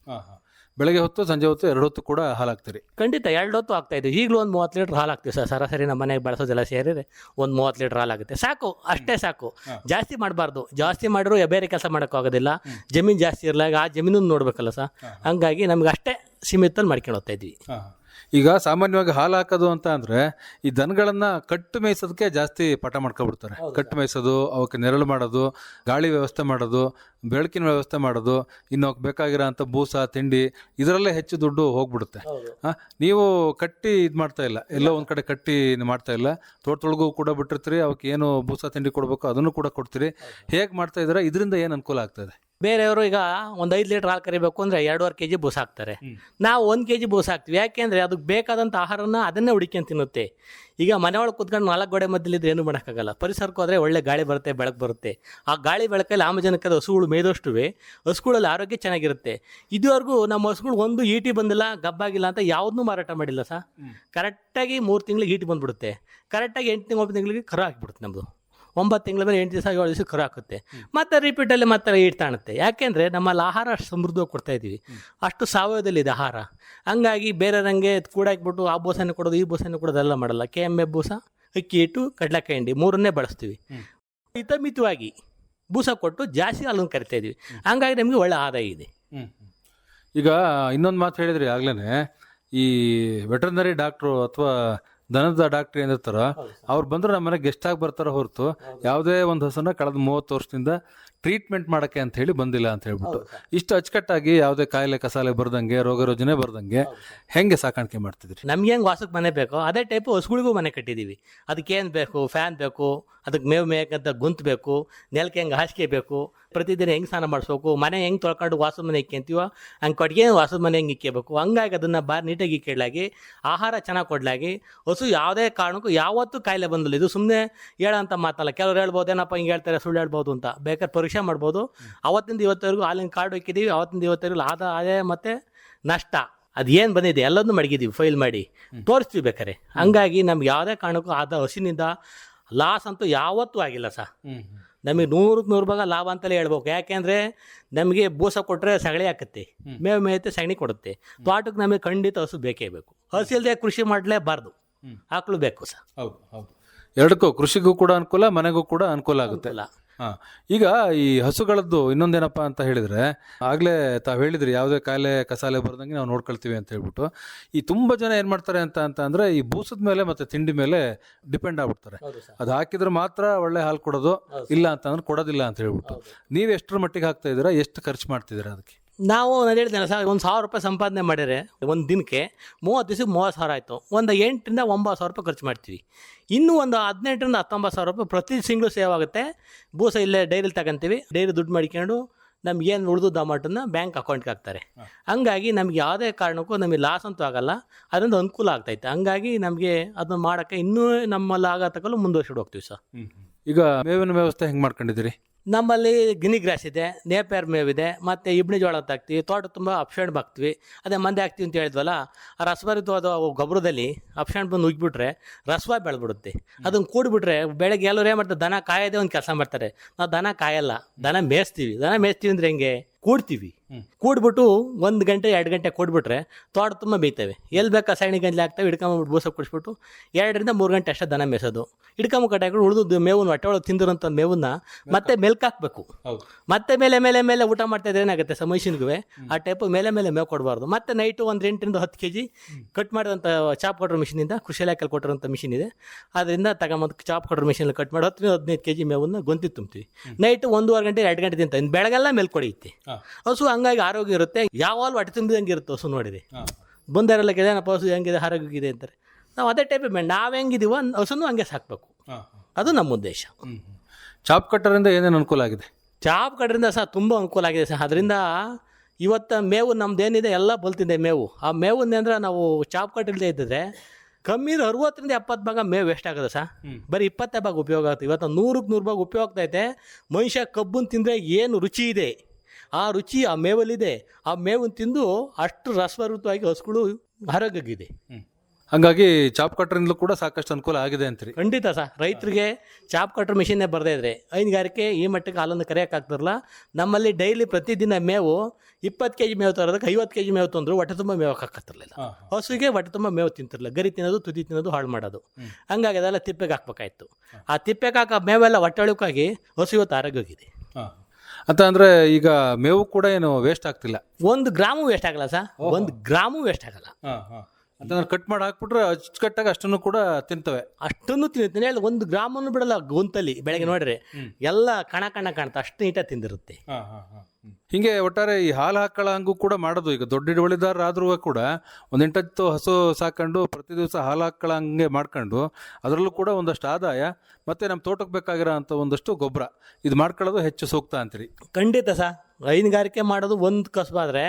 ಬೆಳಗ್ಗೆ ಹೊತ್ತು ಸಂಜೆ ಹೊತ್ತು ಎರಡು ಹೊತ್ತು ಕೂಡ ಹಾಲಾಗ್ತೀರಿ ಖಂಡಿತ ಎರಡು ಹೊತ್ತು ಆಗ್ತಾ ಇದ್ದೀವಿ ಈಗಲೂ ಒಂದು ಮೂವತ್ತು ಲೀಟ್ರ್ ಹಾಲು ಹಾಕ್ತೀವಿ ಸರ್. ಸರಾಸರಿ ನಮ್ಮ ಮನೆಗೆ ಬಳಸೋದೆಲ್ಲ ಸೇರಿದ್ರೆ ಒಂದು ಮೂವತ್ತು ಲೀಟ್ರ್ ಹಾಲಾಗುತ್ತೆ. ಸಾಕು ಅಷ್ಟೇ ಸಾಕು. ಜಾಸ್ತಿ ಮಾಡಬಾರ್ದು. ಜಾಸ್ತಿ ಮಾಡಿದ್ರು ಬೇರೆ ಕೆಲಸ ಮಾಡೋಕ್ಕಾಗೋದಿಲ್ಲ ಜಮೀನು ಜಾಸ್ತಿ ಇರಲಾಗ ಆ ಜಮೀನನ್ನು ನೋಡಬೇಕಲ್ಲ ಸರ್. ಹಂಗಾಗಿ ನಮ್ಗೆ ಅಷ್ಟೇ ಸೀಮಿತದಲ್ಲಿ ಮಾಡ್ಕೊಂಡು ಹೋಗ್ತಾ ಇದ್ವಿ. ಈಗ ಸಾಮಾನ್ಯವಾಗಿ ಹಾಲು ಹಾಕೋದು ಅಂತ ಅಂದರೆ ಈ ದನಗಳನ್ನು ಕಟ್ಟು ಮೇಯಿಸೋದಕ್ಕೆ ಜಾಸ್ತಿ ಪಾಠ ಮಾಡ್ಕೊಬಿಡ್ತಾರೆ. ಕಟ್ಟು ಮೇಯಿಸೋದು ಅವಕ್ಕೆ ನೆರಳು ಮಾಡೋದು ಗಾಳಿ ವ್ಯವಸ್ಥೆ ಮಾಡೋದು ಬೆಳಕಿನ ವ್ಯವಸ್ಥೆ ಮಾಡೋದು ಇನ್ನು ಅವಕ್ಕೆ ಬೇಕಾಗಿರೋ ಅಂಥ ಬೂಸ ತಿಂಡಿ ಇದರಲ್ಲೇ ಹೆಚ್ಚು ದುಡ್ಡು ಹೋಗ್ಬಿಡುತ್ತೆ. ನೀವು ಕಟ್ಟಿ ಇದು ಮಾಡ್ತಾ ಇಲ್ಲ. ಎಲ್ಲೋ ಒಂದು ಕಡೆ ಕಟ್ಟಿ ಇದು ಮಾಡ್ತಾ ಇಲ್ಲ. ತೋಟದೊಳಗೂ ಕೂಡ ಬಿಟ್ಟಿರ್ತೀರಿ ಅವಕ್ಕೆ ಏನು ಬೂಸ ತಿಂಡಿ ಕೊಡಬೇಕು ಅದನ್ನು ಕೂಡ ಕೊಡ್ತೀರಿ. ಹೇಗೆ ಮಾಡ್ತಾ ಇದ್ದೀರಾ? ಇದರಿಂದ ಏನು ಅನುಕೂಲ ಆಗ್ತದೆ ಬೇರೆಯವರು ಈಗ ಒಂದು ಐದು ಲೀಟ್ರ್ ಹಾಲು ಕರಿಬೇಕು ಅಂದರೆ ಎರಡೂವರೆ ಕೆ ಜಿ ಬೂಸ್ ಹಾಕ್ತಾರೆ. ನಾವು ಒಂದು ಕೆ ಜಿ ಬೂಸ್ ಹಾಕ್ತೀವಿ. ಯಾಕೆಂದರೆ ಅದಕ್ಕೆ ಬೇಕಾದಂಥ ಆಹಾರನ ಅದನ್ನೇ ಹುಡುಕ್ಯಂತ ತಿನ್ನುತ್ತೆ. ಈಗ ಮನೆ ಒಳಗೆ ಕುತ್ಕೊಂಡು ನಾಲ್ಕು ಗೋಡೆ ಮಧ್ಯಲಿದ್ರೆ ಏನು ಮಾಡೋಕ್ಕಾಗಲ್ಲ. ಪರಿಸರಕ್ಕೆ ಹೋದರೆ ಒಳ್ಳೆ ಗಾಳಿ ಬರುತ್ತೆ ಬೆಳಕು ಬರುತ್ತೆ. ಆ ಗಾಳಿ ಬೆಳಕಲ್ಲಿ ಆಮ್ಲಜನಕದ ಹಸುಗಳು ಮೇಯ್ದಷ್ಟು ಹಸುಗಳಲ್ಲಿ ಆರೋಗ್ಯ ಚೆನ್ನಾಗಿರುತ್ತೆ. ಇದುವರೆಗೂ ನಮ್ಮ ಹಸುಗಳು ಒಂದು ಈಟಿ ಬಂದಿಲ್ಲ ಗಬ್ಬಾಗಿಲ್ಲ ಅಂತ ಯಾವುದನ್ನೂ ಮಾರಾಟ ಮಾಡಿಲ್ಲ ಸರ್ ಕರೆಕ್ಟಾಗಿ ಮೂರು ತಿಂಗಳಿಗೆ ಈಟಿ ಬಂದುಬಿಡುತ್ತೆ. ಕರೆಕ್ಟಾಗಿ ಎಂಟು ತಿಂಗಳು ಒಂಬತ್ತು ತಿಂಗಳಿಗೆ ಕರ ಹಾಕಿಬಿಡುತ್ತೆ ನಮ್ಮದು ಒಂಬತ್ತು ತಿಂಗಳ ಮೇಲೆ ಎಂಟು ದಿವಸ, ಏಳು ದಿವಸ ಕರು ಹಾಕುತ್ತೆ. ಮತ್ತೆ ರಿಪೀಟಲ್ಲಿ ಮತ್ತೆ ಈಟ್ ತಾಣುತ್ತೆ. ಯಾಕೆಂದರೆ ನಮ್ಮಲ್ಲಿ ಆಹಾರ ಅಷ್ಟು ಸಮೃದ್ಧವಾಗಿ ಕೊಡ್ತಾ ಇದ್ದೀವಿ. ಅಷ್ಟು ಸಾವಯವದಲ್ಲಿದೆ ಆಹಾರ. ಹಂಗಾಗಿ ಕೂಡ ಕೂಡಾಕ್ಬಿಟ್ಟು ಆ ಬೋಸನ್ನು ಕೊಡೋದು, ಈ ಬೋಸನ್ನು ಕೊಡೋದು ಎಲ್ಲ ಮಾಡಲ್ಲ. ಕೆ ಎಂ ಎಫ್ ಬೂಸ, ಅಕ್ಕಿ ಹಿಟ್ಟು, ಕಡಲೆಕಾಯಿ ಹಿಂಡಿ ಮೂರನ್ನೇ ಬಳಸ್ತೀವಿ. ಹಿತಮಿತವಾಗಿ ಬೂಸ ಕೊಟ್ಟು ಜಾಸ್ತಿ ಹಾಲನ್ನು ಕರಿತಾ ಇದ್ದೀವಿ. ಹಂಗಾಗಿ ನಮಗೆ ಒಳ್ಳೆ ಆದಾಯ ಇದೆ. ಈಗ ಇನ್ನೊಂದು ಮಾತು ಹೇಳಿದ್ರಿ ಆಗ್ಲೇ ಈ ವೆಟರ್ನರಿ ಡಾಕ್ಟ್ರು ಅಥವಾ ದನದ ಡಾಕ್ಟ್ರ್ ಏನಿರ್ತಾರೋ ಅವ್ರು ಬಂದ್ರೆ ನಮ್ಮ ಮನೆಗೆ ಗೆಸ್ಟ್ ಆಗಿ ಬರ್ತಾರ ಹೊರತು. ಯಾವುದೇ ಒಂದು ಹಸುನ ಕಳೆದ ಮೂವತ್ತು ವರ್ಷದಿಂದ ಟ್ರೀಟ್ಮೆಂಟ್ ಮಾಡಕ್ಕೆ ಅಂತ ಹೇಳಿ ಬಂದಿಲ್ಲ ಅಂತ ಹೇಳ್ಬಿಟ್ಟು ಇಷ್ಟು ಅಚ್ಚುಕಟ್ಟಾಗಿ ಯಾವುದೇ ಕಾಯಿಲೆ ಕಸಾಲೆ ಬರ್ದಂಗೆ ರೋಗ ರೋಜನೆ ಬರ್ದಂಗೆ ಹೆಂಗೆ ಸಾಕಾಣಿಕೆ ಮಾಡ್ತಿದ್ರಿ ನಮ್ಗೆ ಹೆಂಗೆ ವಾಸಕ್ಕೆ ಮನೆ ಬೇಕೋ ಅದೇ ಟೈಪು ಹಸುಗಳಿಗೂ ಮನೆ ಕಟ್ಟಿದ್ದೀವಿ. ಅದಕ್ಕೆ ಏನು ಬೇಕು? ಫ್ಯಾನ್ ಬೇಕು ಅದಕ್ಕೆ ಮೇವು ಮೇಕಂತ ಗುಂತ್ ಬೇಕು ನೆಲಕ್ಕೆ ಹೆಂಗೆ ಹಾಸಿಗೆ ಬೇಕು ಪ್ರತಿದಿನ ಹೆಂಗೆ ಸ್ನಾನ ಮಾಡಿಸ್ಬೇಕು ಮನೆ ಹೆಂಗೆ ತೊಳ್ಕೊಂಡು ವಾಸದ ಮನೆ ಇಕ್ಕೆಂತೀವೋ ಹಂಗೆ ಕೊಡ್ಗೆ ವಾಸದ ಮನೆ ಹೆಂಗೆ ಇಕ್ಕೇಬೇಕು ಹಂಗಾಗಿ ಅದನ್ನು ಬಾರಿ ನೀಟಾಗಿ ಇಕ್ಕಿಡ್ಲಾಗಿ ಆಹಾರ ಚೆನ್ನಾಗಿ ಕೊಡ್ಲಾಗಿ ಹಸು ಯಾವುದೇ ಕಾರಣಕ್ಕೂ ಯಾವತ್ತೂ ಕಾಯಿಲೆ ಬಂದಿಲ್ಲ. ಇದು ಸುಮ್ಮನೆ ಹೇಳೋಂಥ ಮಾತಲ್ಲ. ಕೆಲವ್ರು ಹೇಳ್ಬೋದು ಏನಪ್ಪ ಹಿಂಗೆ ಹೇಳ್ತಾರೆ ಸುಳ್ಳು ಹೇಳ್ಬೋದು ಅಂತ. ಬೇಕಾದ್ರೆ ಪರೀಕ್ಷೆ ಮಾಡ್ಬೋದು. ಅವತ್ತಿಂದ ಇವತ್ತವರೆಗೂ ಹಾಲಿನ ಕಾರ್ಡ್ ಹಾಕಿದ್ದೀವಿ ಅವತ್ತಿಂದ ಇವತ್ತವರೆಗೂ ಆದ ಆದಾಯ ಮತ್ತು ನಷ್ಟ. ಅದು ಏನು ಬಂದಿದೆ? ಎಲ್ಲದನ್ನೂ ಮಡಗಿದ್ದೀವಿ ಫೈಲ್ ಮಾಡಿ. ತೋರಿಸ್ತೀವಿ ಬೇಕಾರೆ ಹಂಗಾಗಿ ನಮ್ಗೆ ಯಾವುದೇ ಕಾರಣಕ್ಕೂ ಆದ ಹಸಿನಿಂದ ಲಾಸ್ ಅಂತೂ ಯಾವತ್ತೂ ಆಗಿಲ್ಲ ಸರ್. ನಮಗೆ ನೂರು ನೂರು ಭಾಗ ಲಾಭ ಅಂತಲೇ ಹೇಳ್ಬೇಕು. ಯಾಕೆಂದರೆ ನಮಗೆ ಬೂಸ ಕೊಟ್ಟರೆ ಸಗಣಿ ಹಾಕುತ್ತೆ ಮೇವು ಮೇಯುತ್ತೆ ಸಗಣಿ ಕೊಡುತ್ತೆ. ತೋಟಕ್ಕೆ ನಮಗೆ ಖಂಡಿತ ಹಸು ಬೇಕೇ ಬೇಕು. ಹಸಿಲ್ದೆ ಕೃಷಿ ಮಾಡಲೇಬಾರ್ದು. ಹಾಕ್ಲು ಬೇಕು ಸರ್. ಹೌದು ಹೌದು. ಎರಡಕ್ಕೂ ಕೃಷಿಗೂ ಕೂಡ ಅನುಕೂಲ ಮನೆಗೂ ಕೂಡ ಅನುಕೂಲ ಆಗುತ್ತೆ. ಅಲ್ಲ ಹಾ. ಈಗ ಈ ಹಸುಗಳದ್ದು ಇನ್ನೊಂದೇನಪ್ಪ ಅಂತ ಹೇಳಿದ್ರೆ ಆಗಲೇ ತಾವು ಹೇಳಿದ್ರಿ ಯಾವುದೇ ಕಾಯಿಲೆ ಕಸಾಲೆ ಬರ್ದಂಗೆ ನಾವು ನೋಡ್ಕೊಳ್ತೀವಿ ಅಂತ ಹೇಳ್ಬಿಟ್ಟು. ಈ ತುಂಬ ಜನ ಏನು ಮಾಡ್ತಾರೆ ಅಂತ ಅಂತ ಅಂದರೆ ಈ ಬೂಸದ ಮೇಲೆ ಮತ್ತು ತಿಂಡಿ ಮೇಲೆ ಡಿಪೆಂಡ್ ಆಗ್ಬಿಡ್ತಾರೆ. ಅದು ಹಾಕಿದ್ರೆ ಮಾತ್ರ ಒಳ್ಳೆ ಹಾಲು ಕೊಡೋದು ಇಲ್ಲ ಅಂತಂದ್ರೆ ಕೊಡೋದಿಲ್ಲ ಅಂತ ಹೇಳ್ಬಿಟ್ಟು. ನೀವು ಎಷ್ಟರ ಮಟ್ಟಿಗೆ ಹಾಕ್ತಾ ಇದ್ದೀರಾ ಎಷ್ಟು ಖರ್ಚು ಮಾಡ್ತಿದ್ದೀರಾ ಅದಕ್ಕೆ? ನಾವು ನಾನು ಹೇಳ್ತೇನೆ ಸರ್ ಒಂದು ಸಾವಿರ ರೂಪಾಯಿ ಸಂಪಾದನೆ ಮಾಡಿದರೆ ಒಂದು ದಿನಕ್ಕೆ ಮೂವತ್ತು ದಿವಸಕ್ಕೆ ಮೂವತ್ತು ಸಾವಿರ ಆಯಿತು. ಒಂದು ಎಂಟರಿಂದ ಒಂಬತ್ತು ಸಾವಿರ ರೂಪಾಯಿ ಖರ್ಚು ಮಾಡ್ತೀವಿ. ಇನ್ನೂ ಒಂದು ಹದಿನೆಂಟರಿಂದ ಹತ್ತೊಂಬತ್ತು ಸಾವಿರ ರೂಪಾಯಿ ಪ್ರತಿ ತಿಂಗಳು ಸೇವ್ ಆಗುತ್ತೆ. ಭೂಸ ಇಲ್ಲೇ ಡೈರಿಲಿ ತಗೊಂತೀವಿ. ಡೈರಿ ದುಡ್ಡು ಮಾಡಿಕೊಂಡು ನಮ್ಗೆ ಏನು ಉಳಿದು ಅಮೌಂಟನ್ನು ಬ್ಯಾಂಕ್ ಅಕೌಂಟ್ಗೆ ಹಾಕ್ತಾರೆ. ಹಂಗಾಗಿ ನಮ್ಗೆ ಯಾವುದೇ ಕಾರಣಕ್ಕೂ ನಮಗೆ ಲಾಸ್ ಅಂತೂ ಆಗಲ್ಲ. ಅದರಿಂದ ಅನುಕೂಲ ಆಗ್ತೈತೆ. ಹಂಗಾಗಿ ನಮಗೆ ಅದನ್ನ ಮಾಡೋಕ್ಕೆ ಇನ್ನೂ ನಮ್ಮಲ್ಲಿ ಆಗೋ ಮುಂದುವರ್ಸಿಡ್ ಹೋಗ್ತೀವಿ ಸರ್. ಈಗ ಮೇವಿನ ವ್ಯವಸ್ಥೆ ಹೆಂಗೆ ಮಾಡ್ಕೊಂಡಿದ್ದೀರಿ? ನಮ್ಮಲ್ಲಿ ಗಿನಿ ಗ್ರಾಸ್ ಇದೆ, ನೇಪೇರ್ ಮೇವಿದೆ ಮತ್ತು ಇಬ್ಬಣಿ ಜೋಳ ಅಂತ ಹಾಕ್ತೀವಿ. ತೋಟ ತುಂಬ ಅಪ್ಷಣ್ ಹಾಕ್ತೀವಿ. ಅದೇ ಮಂದೆ ಹಾಕ್ತೀವಿ ಅಂತ ಹೇಳಿದ್ವಲ್ಲ, ಆ ರಸಭರಿತವಾದ ಗೊಬ್ಬರದಲ್ಲಿ ಅಪ್ಷಣ್ ಬಂದು ಉಗ್ಬಿಟ್ರೆ ರಸವ ಬೆಳೆದ್ಬಿಡುತ್ತೆ. ಅದನ್ನು ಕೂಡಿಬಿಟ್ರೆ ಬೆಳಗ್ಗೆ ಎಲ್ಲರೂ ಏನು ಮಾಡ್ತಾರೆ, ದನ ಕಾಯೋದೇ ಒಂದು ಕೆಲಸ ಮಾಡ್ತಾರೆ. ನಾವು ದನ ಕಾಯಲ್ಲ, ದನ ಮೇಯಿಸ್ತೀವಿ. ದನ ಮೇಯಿಸ್ತೀವಿ ಅಂದರೆ ಹೆಂಗೆ? ಕೂಡ್ತೀವಿ. ಕೂಡ್ಬಿಟ್ಟು ಒಂದು ಗಂಟೆ ಎರಡು ಗಂಟೆ ಕೊಟ್ಬಿಟ್ರೆ ತೋಟ ತುಂಬ ಬೇಯ್ತವೆ. ಎಲ್ಲಿ ಬೇಕಾ ಸೈಣಿ ಗಂಜಲಿ ಆಗ್ತವೆ ಹಿಡ್ಕೊಂಬಿಟ್ಟು ಬೂಸ ಕುಡಿಸ್ಬಿಟ್ಟು ಎರಡರಿಂದ ಮೂರು ಗಂಟೆ ಅಷ್ಟೇ ದನ ಮೇಸೋದು ಹಿಡ್ಕೊಂಬ ಕಟ್ಟಾಕೊಂಡು ಉಳಿದು ಮೇವು ಹೊಟ್ಟೆ ಒಳಗೆ ತಿಂದಿರೋಂಥ ಮೇವನ್ನ ಮತ್ತೆ ಮೆಲ್ಕ್ ಹಾಕ್ಬೇಕು. ಮತ್ತೆ ಮೇಲೆ ಮೇಲೆ ಮೇಲೆ ಊಟ ಮಾಡ್ತಾ ಇದ್ರೆ ಏನಾಗುತ್ತೆ ಸ ಆ ಟೈಪ್ ಮೇಲೆ ಮೇಲೆ ಮೇವು ಕೊಡಬಾರ್ದು. ಮತ್ತೆ ನೈಟು ಒಂದು ಎಂಟರಿಂದ ಹತ್ತು ಕೆ ಜಿ ಕಟ್ ಮಾಡಿದಂಥ ಚಾಪ್ ಕೊಟ್ಟರು ಮಿಷಿನಿಂದ ಕೃಷಿ ಇಲಾಖೆಯಲ್ಲಿ ಕೊಟ್ಟಿರೋಂಥ ಮಿಷಿನ್ ಇದೆ. ಅದರಿಂದ ತಗೊಂಬಂದು ಚಾಪ್ ಕೊಟ್ಟರು ಮಿಷಿನಲ್ಲಿ ಕಟ್ ಮಾಡಿ ಹತ್ತರಿಂದ ಹದಿನೈದು ಕೆ ಜಿ ಮೇವನ್ನ ಗೊಂತಿ ತುಂಬ್ತೀವಿ. ನೈಟು ಒಂದೂವರೆ ಗಂಟೆ ಎರಡು ಗಂಟೆ ತಿಂತ. ಬೆಳಗೆಲ್ಲ ಮೇಲ್ ಕೊಡಿಯುತ್ತೆ ಹಸು ಹಂಗಾಗಿ ಆರೋಗ್ಯ ಇರುತ್ತೆ. ಯಾವಾಗಲೂ ಹೊಟ್ಟೆ ತುಂಬಿದಂಗೆ ಇರುತ್ತೆ ಹಸು ನೋಡಿರಿ. ಹಾ. ಬಂದರೆಲ್ಲ ಏನಪ್ಪ ಹಸು ಹೆಂಗಿದೆ? ಆರೋಗ್ಯಕ್ಕಿದೆ ಅಂತಾರೆ. ನಾವು ಅದೇ ಟೈಪ್ ನಾವು ಹೆಂಗಿದೀವೋ ಹಸುನು ಹಂಗೆ ಸಾಕಬೇಕು. ಅದು ನಮ್ಮ ಉದ್ದೇಶ. ಚಾಪ್ ಕಟ್ಟರಿಂದ ಏನೇನು ಅನುಕೂಲ ಆಗಿದೆ? ಚಾಪ್ ಕಟ್ಟರಿಂದ ಸಹ ತುಂಬ ಅನುಕೂಲ ಆಗಿದೆ ಸರ್ ಅದರಿಂದ ಇವತ್ತು ಮೇವು ನಮ್ದೇನಿದೆ ಎಲ್ಲ ಬಲ್ತಿದೆ ಮೇವು. ಆ ಮೇವು ಅಂದ್ರೆ ನಾವು ಚಾಪ್ ಕಟ್ಟಿಲ್ಲದೆ ಇದ್ದರೆ ಕಮ್ಮಿ ಅರವತ್ತರಿಂದ ಎಪ್ಪತ್ತು ಭಾಗ ಮೇವು ವೇಸ್ಟ್ ಆಗುತ್ತೆ ಸರ್. ಬರೀ ಇಪ್ಪತ್ತೇ ಭಾಗ ಉಪಯೋಗ ಆಗುತ್ತೆ. ಇವತ್ತು ನೂರಕ್ಕೆ ನೂರು ಭಾಗ ಉಪಯೋಗ ಆಗ್ತೈತೆ. ಮನುಷ್ಯ ಕಬ್ಬನ್ನು ತಿಂದರೆ ಏನು ರುಚಿ ಇದೆ. ಆ ರುಚಿ ಆ ಮೇವಲ್ಲಿದೆ. ಆ ಮೇವನ್ನು ತಿಂದು ಅಷ್ಟು ರಸಭರಿತವಾಗಿ ಹಸುಗಳು ಆರೋಗ್ಯಕ್ಕಿದೆ ಹಂಗಾಗಿ ಚಾಪ್ ಕಟ್ಟರಿಂದಲೂ ಕೂಡ ಸಾಕಷ್ಟು ಅನುಕೂಲ ಆಗಿದೆ ಅಂತೀರಿ. ಖಂಡಿತ ಸಹ ರೈತರಿಗೆ ಚಾಪ್ ಕಟ್ರ್ ಮಿಷಿನ್ನೇ ಬರದೇ ಇದ್ರೆ. ಹೈನುಗಾರಿಕೆ ಈ ಮಟ್ಟಕ್ಕೆ ಹಾಲನ್ನು ಕರೆಯೋಕ್ಕಾಗ್ತಿರಲ್ಲ ನಮ್ಮಲ್ಲಿ ಡೈಲಿ ಪ್ರತಿದಿನ ಮೇವು ಇಪ್ಪತ್ತು ಕೆ ಜಿ ಮೇವು ತರೋದಕ್ಕೆ ಐವತ್ತು ಕೆ ಜಿ ಮೇವು ತಂದ್ರು ಹೊಟ್ಟೆ ತುಂಬ ಮೇವು ಹಾಕತ್ತಿರಲಿಲ್ಲ. ಹಸುಗೆ ಹೊಟ್ಟೆ ತುಂಬ ಮೇವು ತಿಂತಿರಲಿಲ್ಲ. ಗರಿ ತಿನ್ನೋದು ತುದಿ ತಿನ್ನೋದು ಹಾಳು ಮಾಡೋದು. ಹಂಗಾಗಿ ಅದೆಲ್ಲ ತಿಪ್ಪೆಗೆ ಹಾಕ್ಬೇಕಾಯ್ತು. ಆ ತಿಪ್ಪೆಗೆ ಹಾಕೋ ಮೇವೆಲ್ಲ ಹೊಟ್ಟೆಳಕ್ಕಾಗಿ ಹಸು ಇವತ್ತು ಆರೋಗ್ಯವಾಗಿದೆ. ಅಂತ ಅಂದ್ರೆ ಈಗ ಮೇವು ಕೂಡ ಏನು ವೇಸ್ಟ್ ಆಗ್ತಿಲ್ಲ. ಒಂದು ಗ್ರಾಮು ವೇಸ್ಟ್ ಆಗಲ್ಲ ಸರ್. ಒಂದು ಗ್ರಾಮು ವೇಸ್ಟ್ ಆಗಲ್ಲ. ಅಂತಂದ್ರೆ ಕಟ್ ಮಾಡಿ ಹಾಕ್ಬಿಟ್ರೆ ಅಚ್ಚುಕಟ್ಟಾಗಿ ಅಷ್ಟನ್ನು ಕೂಡ ತಿಂತವೆ. ಅಷ್ಟನ್ನು ತಿನ್ನುತ್ತೆ ಹೇಳಿ ಒಂದು ಗ್ರಾಮನ್ನು ಬಿಡಲ್ಲ ಗೊಂತಲ್ಲಿ ಬೆಳಗ್ಗೆ ನೋಡ್ರಿ. ಎಲ್ಲ ಕಣ ಕಣ ಕಾಣ್ತಾ ಅಷ್ಟು ನೀಟಾಗಿ ತಿಂದಿರುತ್ತೆ. ಹಿಂಗೆ ಒಟ್ಟಾರೆ ಈ ಹಾಲು ಹಾಕಳ ಹಂಗೂ ಕೂಡ ಮಾಡೋದು. ಈಗ ದೊಡ್ಡ ಹಿಡುವಳಿದಾರ ಆದ್ರೂ ಕೂಡ ಒಂದ್ ಎಂಟತ್ತು ಹಸು ಸಾಕೊಂಡು ಪ್ರತಿ ದಿವಸ ಹಾಲು ಹಾಕಳ ಹಂಗೆ ಮಾಡ್ಕೊಂಡು ಅದರಲ್ಲೂ ಕೂಡ ಒಂದಷ್ಟು ಆದಾಯ ಮತ್ತೆ ನಮ್ಮ ತೋಟಕ್ಕೆ ಬೇಕಾಗಿರೋ ಒಂದಷ್ಟು ಗೊಬ್ಬರ. ಇದು ಮಾಡ್ಕೊಳ್ಳೋದು ಹೆಚ್ಚು ಸೂಕ್ತ ಅಂತೀರಿ. ಖಂಡಿತ ಸರ್. ಹೈನುಗಾರಿಕೆ ಮಾಡೋದು ಒಂದು ಕಸಬಾದ್ರೆ